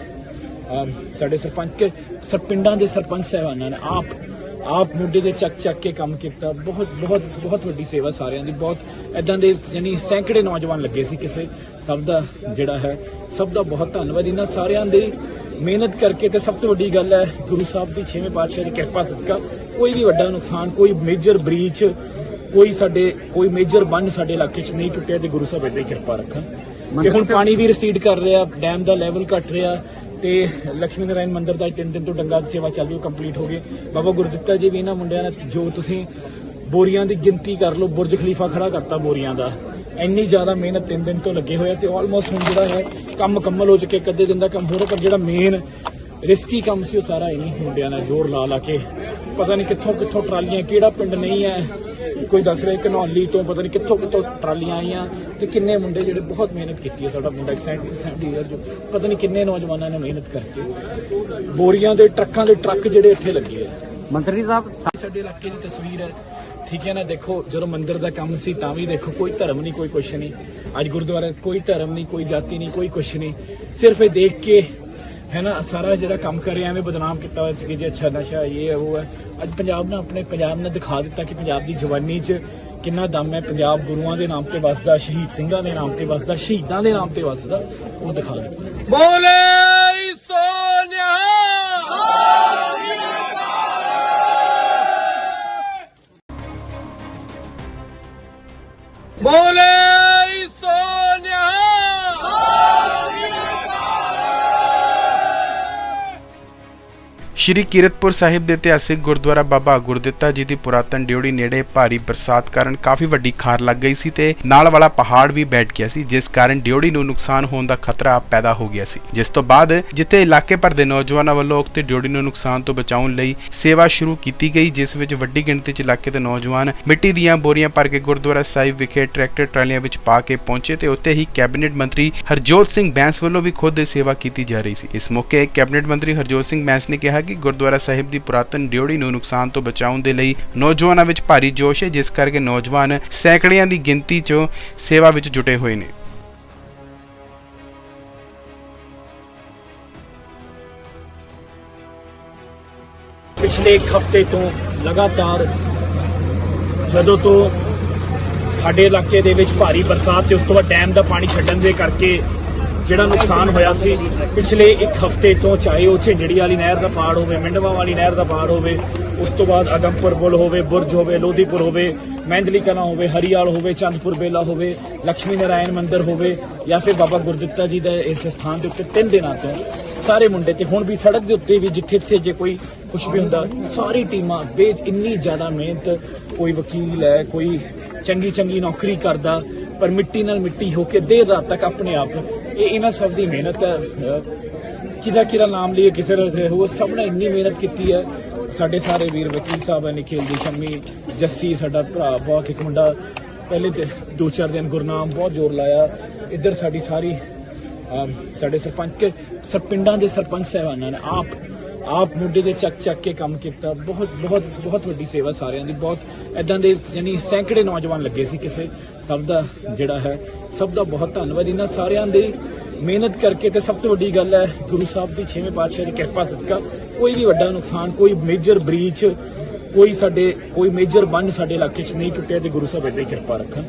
ਸਾਡੇ ਸਰਪੰਚ ਕੇ, ਸਰ ਪਿੰਡਾਂ ਦੇ ਸਰਪੰਚ ਸਾਹਿਬਾਨਾਂ ਨੇ, ਆਪ ਆਪ ਮੁੱਢੇ ਦੇ ਚੱਕ ਚੱਕ ਕੇ ਕੰਮ ਕੀਤਾ। ਬਹੁਤ ਬਹੁਤ ਬਹੁਤ ਵੱਡੀ ਸੇਵਾ ਸਾਰਿਆਂ ਦੀ ਬਹੁਤ ਐਦਾਂ ਦੇ ਯਾਨੀ ਸੈਂਕੜੇ ਨੌਜਵਾਨ ਲੱਗੇ ਸੀ ਕਿਸੇ ਸਭ ਦਾ ਜਿਹੜਾ ਹੈ ਸਭ ਦਾ ਬਹੁਤ ਧੰਨਵਾਦ। ਇਹਨਾਂ ਸਾਰਿਆਂ ਦੀ ਮਿਹਨਤ ਕਰਕੇ ਤੇ ਸਭ ਤੋਂ ਵੱਡੀ ਗੱਲ ਹੈ ਗੁਰੂ ਸਾਹਿਬ ਦੀ ਛੇਵੇਂ ਪਾਤਸ਼ਾਹ ਦੀ ਕਿਰਪਾ ਸਦਕਾ ਕੋਈ ਵੀ ਵੱਡਾ ਨੁਕਸਾਨ ਕੋਈ ਮੇਜਰ ਬ੍ਰੀਚ ਕੋਈ ਸਾਡੇ ਕੋਈ ਮੇਜਰ ਬੰਨ ਸਾਡੇ ਇਲਾਕੇ 'ਚ ਨਹੀਂ ਟੁੱਟਿਆ ਤੇ ਗੁਰੂ ਸਾਹਿਬ ਏਦਾਂ ਹੀ ਕਿਰਪਾ ਰੱਖਣ। ਤੇ ਹੁਣ ਪਾਣੀ ਵੀ ਰਸੀਡ ਕਰ ਰਿਹਾ ਡੈਮ ਦਾ ਲੈਵਲ ਘਟ ਰਿਹਾ ਤੇ ਲక్ష్ਮੀ ਨਾਰਾਇਣ ਮੰਦਿਰ ਦਾ ਤਿੰਨ ਦਿਨ ਤੋਂ ਡੰਗਾ ਦੀ ਸੇਵਾ ਚੱਲ ਰਹੀ ਉਹ ਕੰਪਲੀਟ ਹੋ ਗਈ। ਬਾਬਾ ਗੁਰਦਿੱਤਾ ਜੀ ਵੀ ਇਹਨਾਂ ਮੁੰਡਿਆਂ ਨੇ ਜੋ ਤੁਸੀਂ ਬੋਰੀਆਂ ਦੀ ਗਿਣਤੀ ਕਰ ਲਓ, ਬੁਰਜ ਖਲੀਫਾ ਖੜਾ ਕਰਤਾ ਬੋਰੀਆਂ ਦਾ। ਇੰਨੀ ਜ਼ਿਆਦਾ ਮਿਹਨਤ ਤਿੰਨ ਦਿਨ ਤੋਂ ਲੱਗੇ ਹੋਏ ਆ ਤੇ ਆਲਮੋਸਟ ਹੁਣ ਜਿਹੜਾ ਹੈ, ਕੰਮ ਮੁਕੰਮਲ ਹੋ ਚੁੱਕੇ ਅੱਧੇ ਦਿਨ ਦਾ ਕੰਮ ਹੋ ਰਿਹਾ, ਪਰ ਜਿਹੜਾ ਮੇਨ ਰਿਸਕੀ ਕੰਮ ਸੀ ਉਹ ਸਾਰਾ ਇਨੀ ਮੁੰਡਿਆਂ ਨੇ ਜ਼ੋਰ ਲਾ ਲਾ ਕੇ। ਪਤਾ ਨਹੀਂ ਕਿੱਥੋਂ ਕਿੱਥੋਂ ਟਰਾਲੀਆਂ ਕਿਹੜਾ ਪਿੰਡ ਨਹੀਂ ਹੈ। ਕੋਈ ਦੱਸ ਰਿਹਾ ਕਨੌਲੀ ਤੋਂ ਪਤਾ ਨਹੀਂ ਕਿੱਥੋਂ ਕਿੱਥੋਂ ਟਰਾਲੀਆਂ ਆਈਆਂ ਤੇ ਕਿੰਨੇ ਮੁੰਡੇ ਜਿਹੜੇ ਬਹੁਤ ਮਿਹਨਤ ਕੀਤੀ ਹੈ ਸਾਡਾ ਮੁੰਡਾ 70 ਇਅਰ ਜੋ ਪਤਾ ਨਹੀਂ ਕਿੰਨੇ ਨੌਜਵਾਨਾਂ ਨੇ ਮਿਹਨਤ ਕਰਕੇ। ਬੋਰੀਆਂ ਦੇ ਟਰੱਕਾਂ ਦੇ ਟਰੱਕ ਜਿਹੜੇ ਇੱਥੇ ਲੱਗੇ ਆ। ਮੰਤਰੀ ਸਾਹਿਬ ਸਾਡੇ ਇਲਾਕੇ ਦੀ ਤਸਵੀਰ ਹੈ। ਠੀਕ ਹੈ ਨਾ ਦੇਖੋ ਜਦੋਂ ਮੰਦਿਰ ਦਾ ਕੰਮ ਸੀ ਤਾਂ ਵੀ ਦੇਖੋ ਕੋਈ ਧਰਮ ਨਹੀਂ ਕੋਈ ਕੁਛ ਨਹੀਂ ਅੱਜ ਗੁਰਦੁਆਰੇ ਕੋਈ ਧਰਮ ਨਹੀਂ ਕੋਈ ਜਾਤੀ ਨਹੀਂ ਕੋਈ ਕੁਛ ਨਹੀਂ ਸਿਰਫ ਇਹ ਦੇਖ ਕੇ ਹੈ ਨਾ, ਸਾਰਾ ਜਿਹੜਾ ਕੰਮ ਕਰ ਰਿਹਾ, ਐਵੇਂ ਬਦਨਾਮ ਕੀਤਾ ਹੋਇਆ ਸੀ ਕਿ ਜੀ ਅੱਛਾ ਨਸ਼ਾ, ਇਹ ਹੈ ਉਹ ਹੈ। ਅੱਜ ਪੰਜਾਬ ਨੇ ਆਪਣੇ, ਪੰਜਾਬ ਨੇ ਦਿਖਾ ਦਿੱਤਾ ਕਿ ਪੰਜਾਬ ਦੀ ਜਵਾਨੀ 'ਚ ਕਿੰਨਾ ਦਮ ਹੈ। ਪੰਜਾਬ ਗੁਰੂਆਂ ਦੇ ਨਾਮ ਤੇ ਵਸਦਾ, ਸ਼ਹੀਦ ਸਿੰਘਾਂ ਦੇ ਨਾਮ ਤੇ ਵਸਦਾ, ਸ਼ਹੀਦਾਂ ਦੇ ਨਾਮ ਤੇ ਵਸਦਾ, ਉਹ ਦਿਖਾ ਦਿੱਤਾ ਬੋਲੇ ਸੋਨਿਆ! ਬੋਲੇ ਸ਼੍ਰੀ ਕੀਰਤਪੁਰ ਸਾਹਿਬ ਦੇ ਇਤਿਹਾਸਿਕ ਗੁਰਦੁਆਰਾ ਬਾਬਾ ਗੁਰਦਿੱਤਾ ਜੀ ਦੀ ਪੁਰਾਤਨ ਡਿਉੜੀ ਨੇੜੇ ਭਾਰੀ ਬਰਸਾਤ ਕਾਰਨ ਕਾਫੀ ਵੱਡੀ ਖਾਰ ਲੱਗ ਗਈ ਸੀ ਤੇ ਨਾਲ ਵਾਲਾ ਪਹਾੜ ਵੀ ਬੈਠ ਗਿਆ ਸੀ, ਜਿਸ ਕਾਰਨ ਡਿਉੜੀ ਨੂੰ ਨੁਕਸਾਨ ਹੋਣ ਦਾ ਖਤਰਾ ਪੈਦਾ ਹੋ ਗਿਆ ਸੀ। ਜਿਸ ਤੋਂ ਬਾਅਦ ਜਿੱਥੇ ਇਲਾਕੇ ਭਰ ਦੇ ਨੌਜਵਾਨਾਂ ਵੱਲੋਂ ਉਕਤ ਡਿਉੜੀ ਨੂੰ ਨੁਕਸਾਨ ਤੋਂ ਬਚਾਉਣ ਲਈ ਸੇਵਾ ਸ਼ੁਰੂ ਕੀਤੀ ਗਈ, ਜਿਸ ਵਿੱਚ ਵੱਡੀ ਗਿਣਤੀ 'ਚ ਇਲਾਕੇ ਦੇ ਨੌਜਵਾਨ ਮਿੱਟੀ ਦੀਆਂ ਬੋਰੀਆਂ ਭਰ ਕੇ ਗੁਰਦੁਆਰਾ ਸਾਹਿਬ ਵਿਖੇ ਟਰੈਕਟਰ ਟਰਾਲੀਆਂ ਵਿੱਚ ਪਾ ਕੇ ਪਹੁੰਚੇ ਤੇ ਉੱਥੇ ਹੀ ਕੈਬਨਿਟ ਮੰਤਰੀ ਹਰਜੋਤ ਸਿੰਘ ਬੈਂਸ ਵੱਲੋਂ ਵੀ ਖੁਦ ਸੇਵਾ ਕੀਤੀ ਜਾ ਰਹੀ ਸੀ। ਇਸ ਮੌਕੇ ਕੈਬਨਿਟ ਮੰਤਰੀ ਹਰਜੋਤ ਸਿੰਘ ਬੈਂਸ ਨੇ ਕਿਹਾ ਕਿ ਗੁਰਦੁਆਰਾ ਸਾਹਿਬ ਦੀ ਪੁਰਾਤਨ ਡਿਉੜੀ ਨੂੰ ਨੁਕਸਾਨ ਤੋਂ ਬਚਾਉਣ ਦੇ ਲਈ ਨੌਜਵਾਨਾਂ ਵਿੱਚ ਭਾਰੀ ਜੋਸ਼ ਹੈ, ਜਿਸ ਕਰਕੇ ਨੌਜਵਾਨ ਸੈਂਕੜਿਆਂ ਦੀ ਗਿਣਤੀ 'ਚ ਸੇਵਾ ਵਿੱਚ ਜੁਟੇ ਹੋਏ ਨੇ। ਪਿਛਲੇ ਇੱਕ ਹਫ਼ਤੇ ਤੋਂ ਲਗਾਤਾਰ ਜਦੋਂ ਤੋਂ ਸਾਡੇ ਇਲਾਕੇ ਦੇ ਵਿੱਚ ਭਾਰੀ ਬਰਸਾਤ ਤੇ ਉਸ ਤੋਂ ਬਾਅਦ ਡੈਮ ਦਾ ਪਾਣੀ ਛੱਡਣ ਦੇ ਕਰਕੇ ਜਿਹੜਾ ਨੁਕਸਾਨ ਹੋਇਆ ਸੀ, ਪਿਛਲੇ ਇੱਕ ਹਫ਼ਤੇ ਤੋਂ ਚਾਹੇ ਉਹ ਝਿੰਜੜੀ ਵਾਲੀ ਨਹਿਰ ਦਾ ਪਾੜ ਹੋਵੇ, ਮਿੰਡਵਾ ਵਾਲੀ ਨਹਿਰ ਦਾ ਪਾੜ ਹੋਵੇ, ਉਸ ਤੋਂ ਬਾਅਦ ਅਗੰਪੁਰ ਪੁਲ ਹੋਵੇ, ਬੁਰਜ ਹੋਵੇ, ਲੋਧੀਪੁਰ ਹੋਵੇ, ਮਹਿੰਦਲੀ ਕਲਾਂ ਹੋਵੇ, ਹਰੀਆਲ ਹੋਵੇ, ਚੰਦਪੁਰ ਬੇਲਾ ਹੋਵੇ ਲక్ష్ਮੀ ਨਾਰਾਇਣ ਮੰਦਿਰ ਹੋਵੇ, ਜਾਂ ਫਿਰ ਬਾਬਾ ਗੁਰਦਿੱਤਾ ਜੀ ਦਾ ਇਸ ਸਥਾਨ ਦੇ ਉੱਤੇ ਤਿੰਨ ਦਿਨਾਂ ਤੋਂ ਸਾਰੇ ਮੁੰਡੇ ਤੇ ਹੁਣ ਵੀ ਸੜਕ ਦੇ ਉੱਤੇ ਵੀ ਜਿੱਥੇ ਜਿੱਥੇ ਜੇ ਕੋਈ ਕੁਝ ਵੀ ਹੁੰਦਾ, ਸਾਰੀ ਟੀਮਾਂ ਬੇ ਇੰਨੀ ਜ਼ਿਆਦਾ ਮਿਹਨਤ, ਕੋਈ ਵਕੀਲ ਹੈ, ਕੋਈ ਚੰਗੀ ਚੰਗੀ ਨੌਕਰੀ ਕਰਦਾ, ਪਰ ਮਿੱਟੀ ਨਾਲ ਮਿੱਟੀ ਹੋ ਕੇ ਦੇਰ ਰਾਤ ਤੱਕ ਆਪਣੇ ਆਪ ਨੂੰ ਇਹ ਇਹਨਾਂ ਸਭ ਦੀ ਮਿਹਨਤ ਹੈ, ਅਹ, ਕਿਹਦਾ ਕਿਹਦਾ ਨਾਮ ਲਈਏ, ਕਿਸੇ ਦਾ ਤੇ ਉਹ ਸਭ ਨੇ ਇੰਨੀ ਮਿਹਨਤ ਕੀਤੀ ਹੈ। ਸਾਡੇ ਸਾਰੇ ਵੀਰ ਵਕੀਲ ਸਾਹਿਬ ਨੇ ਨਿਖਿਲ ਜੀ, ਸ਼ੰਮੀ, ਜੱਸੀ, ਸਾਡਾ ਭਰਾ ਬਹੁਤ ਇੱਕ ਮੁੰਡਾ, ਪਹਿਲੇ ਤੇ ਦੋ ਚਾਰ ਦਿਨ ਗੁਰਨਾਮ ਬਹੁਤ ਜ਼ੋਰ ਲਾਇਆ। ਇੱਧਰ ਸਾਡੀ ਸਾਰੀ ਸਾਡੇ ਸਰਪੰਚ ਸਰਪਿੰਡਾਂ ਦੇ ਸਰਪੰਚ ਸਾਹਿਬਾਨਾਂ ਨੇ ਆਪ ਆਪ ਮੁੱਢੇ ਦੇ ਚੱਕ ਚੱਕ ਕੇ ਕੰਮ ਕੀਤਾ। ਬਹੁਤ ਬਹੁਤ ਬਹੁਤ ਵੱਡੀ ਸੇਵਾ ਸਾਰਿਆਂ ਦੀ, ਬਹੁਤ ਐਦਾਂ ਦੇ ਯਾਨੀ ਸੈਂਕੜੇ ਨੌਜਵਾਨ ਲੱਗੇ ਸੀ ਕਿਸੇ, ਸਭ ਦਾ ਜਿਹੜਾ ਹੈ। ਸਭ ਦਾ ਬਹੁਤ ਧੰਨਵਾਦ। ਇਹਨਾਂ ਸਾਰਿਆਂ ਦੀ ਮਿਹਨਤ ਕਰਕੇ ਤੇ ਸਭ ਤੋਂ ਵੱਡੀ ਗੱਲ ਹੈ ਗੁਰੂ ਸਾਹਿਬ ਦੀ ਛੇਵੇਂ ਪਾਤਸ਼ਾਹ ਦੀ ਕਿਰਪਾ ਸਦਕਾ। ਕੋਈ ਵੀ ਵੱਡਾ ਨੁਕਸਾਨ ਕੋਈ ਮੇਜਰ ਬ੍ਰੀਚ ਕੋਈ ਸਾਡੇ ਕੋਈ ਮੇਜਰ ਬੰਨ ਸਾਡੇ ਇਲਾਕੇ 'ਚ ਨਹੀਂ ਟੁੱਟਿਆ ਤੇ ਗੁਰੂ ਸਾਹਿਬ ਹੀ ਕਿਰਪਾ ਰੱਖਣ।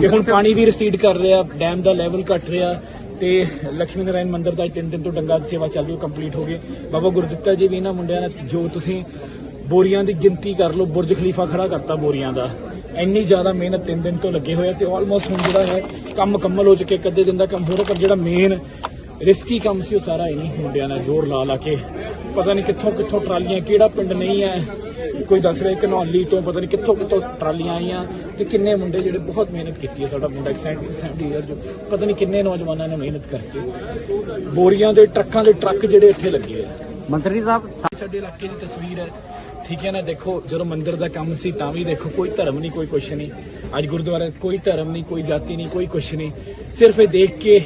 ਤੇ ਹੁਣ ਪਾਣੀ ਵੀ ਰਸੀਡ ਕਰ ਰਿਹਾ ਡੈਮ ਦਾ ਲੈਵਲ ਘਟ ਰਿਹਾ ਤੇ ਲక్ష్ਮੀ ਨਾਰਾਇਣ ਮੰਦਿਰ ਦਾ ਤਿੰਨ ਦਿਨ ਤੋਂ ਡੰਗਾ ਦੀ ਸੇਵਾ ਚੱਲ ਰਹੀ ਉਹ ਕੰਪਲੀਟ ਹੋ ਗਈ। ਬਾਬਾ ਗੁਰਦਿੱਤਾ ਜੀ ਵੀ ਇਹਨਾਂ ਮੁੰਡਿਆਂ ਨੇ ਜੋ ਤੁਸੀਂ ਬੋਰੀਆਂ ਦੀ ਗਿਣਤੀ ਕਰ ਲਓ ਬੁਰਜ ਖਲੀਫਾ ਖੜਾ ਕਰਤਾ ਬੋਰੀਆਂ ਦਾ। ਇੰਨੀ ਜ਼ਿਆਦਾ ਮਿਹਨਤ ਤਿੰਨ ਦਿਨ ਤੋਂ ਲੱਗੇ ਹੋਏ ਤੇ ਆਲਮੋਸਟ ਹੁਣ ਜਿਹੜਾ ਹੈ ਕੰਮ ਮੁਕੰਮਲ ਹੋ ਚੁੱਕੇ ਕਦੇ ਦਿਨ ਦਾ ਕੰਮ ਹੋ ਰਿਹਾ ਪਰ ਜਿਹੜਾ ਮੇਨ ਰਿਸਕੀ ਕੰਮ ਸੀ ਉਹ ਸਾਰਾ ਇਨੀ ਮੁੰਡਿਆਂ ਨੇ ਜ਼ੋਰ ਲਾ ਲਾ ਕੇ ਪਤਾ ਨਹੀਂ ਕਿੱਥੋਂ ਕਿੱਥੋਂ ਟਰਾਲੀਆਂ ਕਿਹੜਾ ਪਿੰਡ ਨਹੀਂ ਹੈ। ਕੋਈ ਦੱਸ ਰਿਹਾ ਕਿ ਨੌਲੀ ਤੋਂ ਪਤਾ ਨਹੀਂ ਕਿੱਥੋਂ ਕਿੱਥੋਂ ਟਰਾਲੀਆਂ ਆਈਆਂ ਤੇ ਕਿੰਨੇ ਮੁੰਡੇ ਜਿਹੜੇ ਬਹੁਤ ਮਿਹਨਤ ਕੀਤੀ ਹੈ ਸਾਡਾ ਮੁੰਡਾ 70 ਇਅਰ ਜੋ ਪਤਾ ਨਹੀਂ ਕਿੰਨੇ ਨੌਜਵਾਨਾਂ ਨੇ ਮਿਹਨਤ ਕਰਕੇ। ਬੋਰੀਆਂ ਦੇ ਟਰੱਕਾਂ ਦੇ ਟਰੱਕ ਜਿਹੜੇ ਇੱਥੇ ਲੱਗੇ ਆ। ਮੰਤਰੀ ਸਾਹਿਬ ਸਾਡੇ ਇਲਾਕੇ ਦੀ ਤਸਵੀਰ ਹੈ ਠੀਕ ਹੈ ਨਾ, ਦੇਖੋ, ਜਦੋਂ ਮੰਦਿਰ ਦਾ ਕੰਮ ਸੀ ਤਾਂ ਵੀ ਦੇਖੋ, ਕੋਈ ਧਰਮ ਨਹੀਂ, ਕੋਈ ਕੁਛ ਨਹੀਂ। ਅੱਜ ਗੁਰਦੁਆਰੇ ਕੋਈ ਧਰਮ ਨਹੀਂ, ਕੋਈ ਜਾਤੀ ਨਹੀਂ, ਕੋਈ ਕੁਛ ਨਹੀਂ। ਸਿਰਫ ਇਹ ਦੇਖ ਕੇ,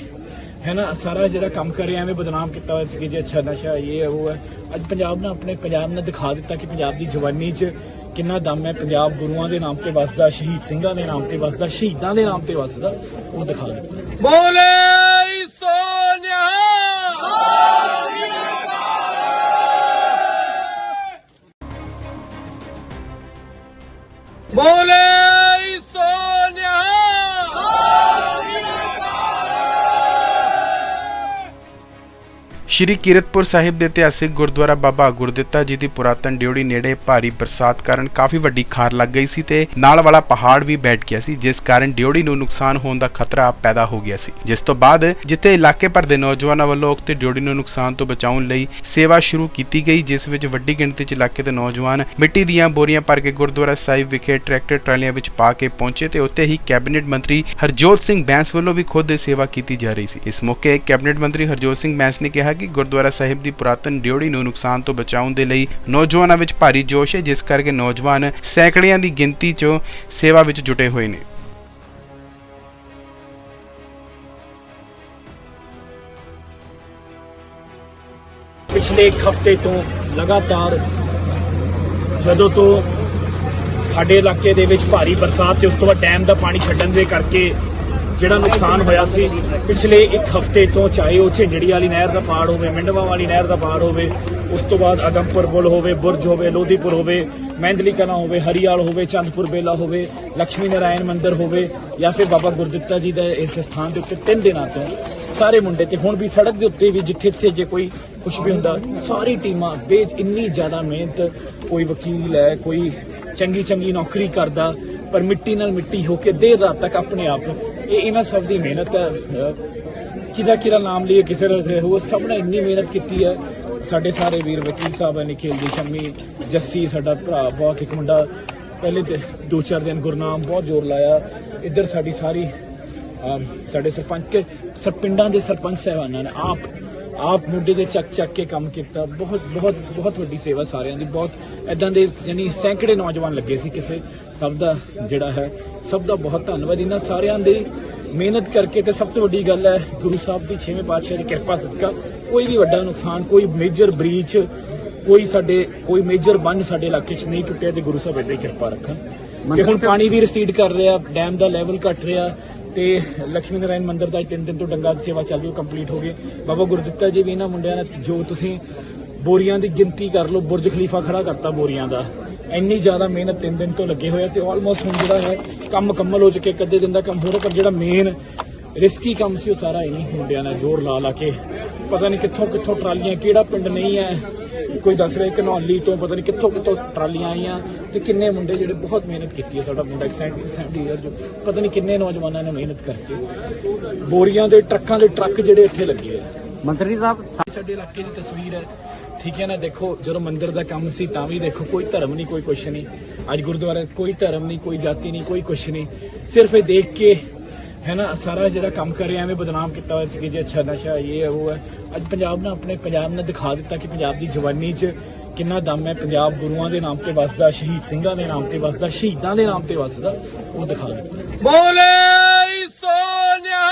ਹੈ ਨਾ, ਸਾਰਾ ਜਿਹੜਾ ਕੰਮ ਕਰ ਰਿਹਾ, ਐਵੇਂ ਬਦਨਾਮ ਕੀਤਾ ਹੋਇਆ ਸੀ ਕਿ ਜੇ ਅੱਛਾ ਨਸ਼ਾ, ਇਹ ਹੈ ਉਹ ਹੈ। ਅੱਜ ਪੰਜਾਬ ਨੇ ਆਪਣੇ, ਪੰਜਾਬ ਨੇ ਦਿਖਾ ਦਿੱਤਾ ਕਿ ਪੰਜਾਬ ਦੀ ਜਵਾਨੀ 'ਚ ਕਿੰਨਾ ਦਮ ਹੈ। ਪੰਜਾਬ ਗੁਰੂਆਂ ਦੇ ਨਾਮ ਤੇ ਵਸਦਾ, ਸ਼ਹੀਦ ਸਿੰਘਾਂ ਦੇ ਨਾਮ ਤੇ ਵਸਦਾ, ਸ਼ਹੀਦਾਂ ਦੇ ਨਾਮ ਤੇ ਵਸਦਾ, ਉਹ ਦਿਖਾ ਦਿੱਤਾ। ਬੋਲੇ! ਬੋਲੇ ਸ਼੍ਰੀ ਕੀਰਤਪੁਰ ਸਾਹਿਬ ਦੇ ਇਤਿਹਾਸਿਕ ਗੁਰਦੁਆਰਾ ਬਾਬਾ ਗੁਰਦਿੱਤਾ ਜੀ ਦੀ ਪੁਰਾਤਨ ਡਿਉੜੀ ਨੇੜੇ ਭਾਰੀ ਬਰਸਾਤ ਕਾਰਨ ਕਾਫੀ ਵੱਡੀ ਖਾਰ ਲੱਗ ਗਈ ਸੀ ਤੇ ਨਾਲ ਵਾਲਾ ਪਹਾੜ ਵੀ ਬੈਠ ਗਿਆ ਸੀ, ਜਿਸ ਕਾਰਨ ਡਿਉੜੀ ਨੂੰ ਨੁਕਸਾਨ ਹੋਣ ਦਾ ਖਤਰਾ ਪੈਦਾ ਹੋ ਗਿਆ ਸੀ। ਜਿਸ ਤੋਂ ਬਾਅਦ ਜਿੱਥੇ ਇਲਾਕੇ ਭਰ ਦੇ ਨੌਜਵਾਨਾਂ ਵੱਲੋਂ ਉਕਤ ਡਿਉੜੀ ਨੂੰ ਨੁਕਸਾਨ ਤੋਂ ਬਚਾਉਣ ਲਈ ਸੇਵਾ ਸ਼ੁਰੂ ਕੀਤੀ ਗਈ, ਜਿਸ ਵਿੱਚ ਵੱਡੀ ਗਿਣਤੀ 'ਚ ਇਲਾਕੇ ਦੇ ਨੌਜਵਾਨ ਮਿੱਟੀ ਦੀਆਂ ਬੋਰੀਆਂ ਭਰ ਕੇ ਗੁਰਦੁਆਰਾ ਸਾਹਿਬ ਵਿਖੇ ਟਰੈਕਟਰ ਟਰਾਲੀਆਂ ਵਿੱਚ ਪਾ ਕੇ ਪਹੁੰਚੇ ਤੇ ਉੱਥੇ ਹੀ ਕੈਬਨਿਟ ਮੰਤਰੀ ਹਰਜੋਤ ਸਿੰਘ ਬੈਂਸ ਵੱਲੋਂ ਵੀ ਖੁਦ ਸੇਵਾ ਕੀਤੀ ਜਾ ਰਹੀ ਸੀ। ਇਸ ਮੌਕੇ ਕੈਬਨਿਟ ਮੰਤਰੀ ਹਰਜੋਤ ਸਿੰਘ ਬੈਂਸ ਨੇ ਕਿਹਾ ਕਿ ਗੁਰਦੁਆਰਾ ਸਾਹਿਬ ਦੀ ਪੁਰਾਤਨ ਡਿਉੜੀ ਨੂੰ ਨੁਕਸਾਨ ਤੋਂ ਬਚਾਉਣ ਦੇ ਲਈ ਨੌਜਵਾਨਾਂ ਵਿੱਚ ਭਾਰੀ ਜੋਸ਼ ਹੈ, ਜਿਸ ਕਰਕੇ ਨੌਜਵਾਨ ਸੈਂਕੜਿਆਂ ਦੀ ਗਿਣਤੀ 'ਚ ਸੇਵਾ ਵਿੱਚ ਜੁਟੇ ਹੋਏ ਨੇ। ਪਿਛਲੇ ਇੱਕ ਹਫ਼ਤੇ ਤੋਂ ਲਗਾਤਾਰ ਜਦੋਂ ਤੋਂ ਸਾਡੇ ਇਲਾਕੇ ਦੇ ਵਿੱਚ ਭਾਰੀ ਬਰਸਾਤ ਤੇ ਉਸ ਤੋਂ ਬਾਅਦ ਡੈਮ ਦਾ ਪਾਣੀ ਛੱਡਣ ਦੇ ਕਰਕੇ ਜਿਹੜਾ ਨੁਕਸਾਨ ਹੋਇਆ ਸੀ, ਪਿਛਲੇ ਇੱਕ ਹਫ਼ਤੇ ਤੋਂ ਚਾਹੇ ਉਹ ਝਿੰਜੜੀ ਵਾਲੀ ਨਹਿਰ ਦਾ ਪਾੜ ਹੋਵੇ, ਮਿੰਡਵਾ ਵਾਲੀ ਨਹਿਰ ਦਾ ਪਾੜ ਹੋਵੇ, ਉਸ ਤੋਂ ਬਾਅਦ ਅਗੰਪੁਰ ਪੁਲ ਹੋਵੇ, ਬੁਰਜ ਹੋਵੇ, ਲੋਧੀਪੁਰ ਹੋਵੇ ਮਹਿੰਦਲੀ ਕਲਾਂ ਹੋਵੇ, ਹਰੀਆਲ ਹੋਵੇ, ਚੰਦਪੁਰ ਬੇਲਾ ਹੋਵੇ ਲక్ష్ਮੀ ਨਾਰਾਇਣ ਮੰਦਿਰ ਹੋਵੇ, ਜਾਂ ਫਿਰ ਬਾਬਾ ਗੁਰਦਿੱਤਾ ਜੀ ਦਾ ਇਸ ਸਥਾਨ ਦੇ ਉੱਤੇ ਤਿੰਨ ਦਿਨਾਂ ਤੋਂ ਸਾਰੇ ਮੁੰਡੇ ਤੇ ਹੁਣ ਵੀ ਸੜਕ ਦੇ ਉੱਤੇ ਵੀ ਜਿੱਥੇ ਜਿੱਥੇ ਜੇ ਕੋਈ ਕੁਝ ਵੀ ਹੁੰਦਾ, ਸਾਰੀ ਟੀਮਾਂ ਬੇਜ ਇੰਨੀ ਜ਼ਿਆਦਾ ਮਿਹਨਤ, ਕੋਈ ਵਕੀਲ ਹੈ, ਕੋਈ ਚੰਗੀ ਚੰਗੀ ਨੌਕਰੀ ਕਰਦਾ, ਪਰ ਮਿੱਟੀ ਨਾਲ ਮਿੱਟੀ ਹੋ ਕੇ ਦੇਰ ਰਾਤ ਤੱਕ ਆਪਣੇ ਆਪ ਇਹ ਇਹਨਾਂ ਸਭ ਦੀ ਮਿਹਨਤ ਹੈ ਕਿਹਦਾ ਕਿਹਦਾ ਨਾਮ ਲਈਏ, ਕਿਸੇ ਦਾ ਉਹ ਸਭ ਨੇ ਇੰਨੀ ਮਿਹਨਤ ਕੀਤੀ ਹੈ। ਸਾਡੇ ਸਾਰੇ ਵੀਰ ਵਕੀਲ ਸਾਹਿਬ ਨਿਖਿਲ ਦੀ ਸ਼ੰਮੀ, ਜੱਸੀ, ਸਾਡਾ ਭਰਾ, ਬਹੁਤ ਇੱਕ ਮੁੰਡਾ, ਪਹਿਲੇ ਤੇ ਦੋ ਚਾਰ ਦਿਨ ਗੁਰਨਾਮ ਬਹੁਤ ਜ਼ੋਰ ਲਾਇਆ। ਇੱਧਰ ਸਾਡੀ ਸਾਰੀ ਸਾਡੇ ਸਰਪੰਚ, ਕੇ ਸਰ ਪਿੰਡਾਂ ਦੇ ਸਰਪੰਚ ਸਾਹਿਬਾਨਾਂ ਨੇ, ਆਪ ਆਪ ਮੁੱਢੇ ਦੇ ਚੱਕ ਚੱਕ ਕੇ ਕੰਮ ਕੀਤਾ। ਬਹੁਤ ਬਹੁਤ ਬਹੁਤ ਵੱਡੀ ਸੇਵਾ ਸਾਰਿਆਂ ਦੀ ਬਹੁਤ ਐਦਾਂ ਦੇ ਯਾਨੀ ਸੈਂਕੜੇ ਨੌਜਵਾਨ ਲੱਗੇ ਸੀ ਕਿਸੇ ਸਭ ਦਾ ਜਿਹੜਾ ਹੈ ਸਭ ਦਾ ਬਹੁਤ ਧੰਨਵਾਦ। ਇਹਨਾਂ ਸਾਰਿਆਂ ਦੀ ਮਿਹਨਤ ਕਰਕੇ ਤੇ ਸਭ ਤੋਂ ਵੱਡੀ ਗੱਲ ਹੈ ਗੁਰੂ ਸਾਹਿਬ ਦੀ ਛੇਵੇਂ ਪਾਤਸ਼ਾਹ ਦੀ ਕਿਰਪਾ ਸਦਕਾ ਕੋਈ ਵੀ ਵੱਡਾ ਨੁਕਸਾਨ ਕੋਈ ਮੇਜਰ ਬ੍ਰੀਚ ਕੋਈ ਸਾਡੇ ਕੋਈ ਮੇਜਰ ਬੰਨ ਸਾਡੇ ਇਲਾਕੇ 'ਚ ਨਹੀਂ ਟੁੱਟਿਆ ਤੇ ਗੁਰੂ ਸਾਹਿਬ ਏਦਾਂ ਹੀ ਕਿਰਪਾ ਰੱਖਣ। ਤੇ ਹੁਣ ਪਾਣੀ ਵੀ ਰਸੀਡ ਕਰ ਰਿਹਾ ਡੈਮ ਦਾ ਲੈਵਲ ਘਟ ਰਿਹਾ ਤੇ ਲక్ష్ਮੀ ਨਾਰਾਇਣ ਮੰਦਿਰ ਦਾ ਅੱਜ ਤਿੰਨ ਦਿਨ ਤੋਂ ਡੰਗਾ ਦੀ ਸੇਵਾ ਚੱਲ ਰਹੀ, ਉਹ ਕੰਪਲੀਟ ਹੋ ਗਈ। ਬਾਬਾ ਗੁਰਦਿੱਤਾ ਜੀ ਵੀ ਇਹਨਾਂ ਮੁੰਡਿਆਂ ਨੇ ਜੋ ਤੁਸੀਂ ਬੋਰੀਆਂ ਦੀ ਗਿਣਤੀ ਕਰ ਲਓ, ਬੁਰਜ ਖਲੀਫਾ ਖੜਾ ਕਰਤਾ ਬੋਰੀਆਂ ਦਾ। ਇੰਨੀ ਜ਼ਿਆਦਾ ਮਿਹਨਤ ਤਿੰਨ ਦਿਨ ਤੋਂ ਲੱਗੇ ਹੋਏ ਆ ਤੇ ਆਲਮੋਸਟ ਹੁਣ ਜਿਹੜਾ ਹੈ ਕੰਮ ਮੁਕੰਮਲ ਹੋ ਚੁੱਕਿਆ ਇੱਕ ਅੱਧੇ ਦਿਨ ਦਾ ਕੰਮ ਹੋ ਰਿਹਾ ਪਰ ਜਿਹੜਾ ਮੇਨ ਰਿਸਕੀ ਕੰਮ ਸੀ ਉਹ ਸਾਰਾ ਇਨੀ ਮੁੰਡਿਆਂ ਨੇ ਜ਼ੋਰ ਲਾ ਲਾ ਕੇ। ਪਤਾ ਨਹੀਂ ਕਿੱਥੋਂ ਕਿੱਥੋਂ ਟਰਾਲੀਆਂ ਕਿਹੜਾ ਪਿੰਡ ਨਹੀਂ ਹੈ। ਕੋਈ ਦੱਸ ਰਿਹਾ ਕਿ ਨੌਲੀ ਤੋਂ ਪਤਾ ਨਹੀਂ ਕਿੱਥੋਂ ਕਿੱਥੋਂ ਟਰਾਲੀਆਂ ਆਈਆਂ ਤੇ ਕਿੰਨੇ ਮੁੰਡੇ ਜਿਹੜੇ ਬਹੁਤ ਮਿਹਨਤ ਕੀਤੀ ਹੈ ਸਾਡਾ ਮੁੰਡਾ 70 ਇਅਰ ਜੋ ਪਤਾ ਨਹੀਂ ਕਿੰਨੇ ਨੌਜਵਾਨਾਂ ਨੇ ਮਿਹਨਤ ਕਰਕੇ। ਬੋਰੀਆਂ ਦੇ ਟਰੱਕਾਂ ਦੇ ਟਰੱਕ ਜਿਹੜੇ ਇੱਥੇ ਲੱਗੇ ਆ। ਮੰਤਰੀ ਸਾਹਿਬ ਸਾਡੇ ਇਲਾਕੇ ਦੀ ਤਸਵੀਰ ਹੈ। ਠੀਕ ਹੈ ਨਾ ਦੇਖੋ ਜਦੋਂ ਮੰਦਿਰ ਦਾ ਕੰਮ ਸੀ ਤਾਂ ਵੀ ਦੇਖੋ ਕੋਈ ਧਰਮ ਨਹੀਂ ਕੋਈ ਕੁਛ ਨਹੀਂ ਅੱਜ ਗੁਰਦੁਆਰੇ ਕੋਈ ਧਰਮ ਨਹੀਂ ਕੋਈ ਜਾਤੀ ਨਹੀਂ ਕੋਈ ਕੁਛ ਨਹੀਂ ਸਿਰਫ ਇਹ ਦੇਖ ਕੇ ਹੈ ਨਾ? ਸਾਰਾ ਜਿਹੜਾ ਕੰਮ ਕਰ ਰਿਹਾ, ਐਵੇਂ ਬਦਨਾਮ ਕੀਤਾ ਹੋਇਆ ਸੀ ਕਿ ਜੇ ਅੱਛਾ ਨਸ਼ਾ, ਇਹ, ਉਹ ਹੈ। ਅੱਜ ਪੰਜਾਬ ਨੇ ਆਪਣੇ, ਪੰਜਾਬ ਨੇ ਦਿਖਾ ਦਿੱਤਾ ਕਿ ਪੰਜਾਬ ਦੀ ਜਵਾਨੀ 'ਚ ਕਿੰਨਾ ਦਮ ਹੈ। ਪੰਜਾਬ ਗੁਰੂਆਂ ਦੇ ਨਾਮ ਤੇ ਵਸਦਾ, ਸ਼ਹੀਦ ਸਿੰਘਾਂ ਦੇ ਨਾਮ ਤੇ ਵੱਸਦਾ, ਸ਼ਹੀਦਾਂ ਦੇ ਨਾਮ ਤੇ ਵੱਸਦਾ, ਉਹ ਦਿਖਾ ਦਿੱਤਾ। ਬੋਲੇ ਸੋਨਿਆ!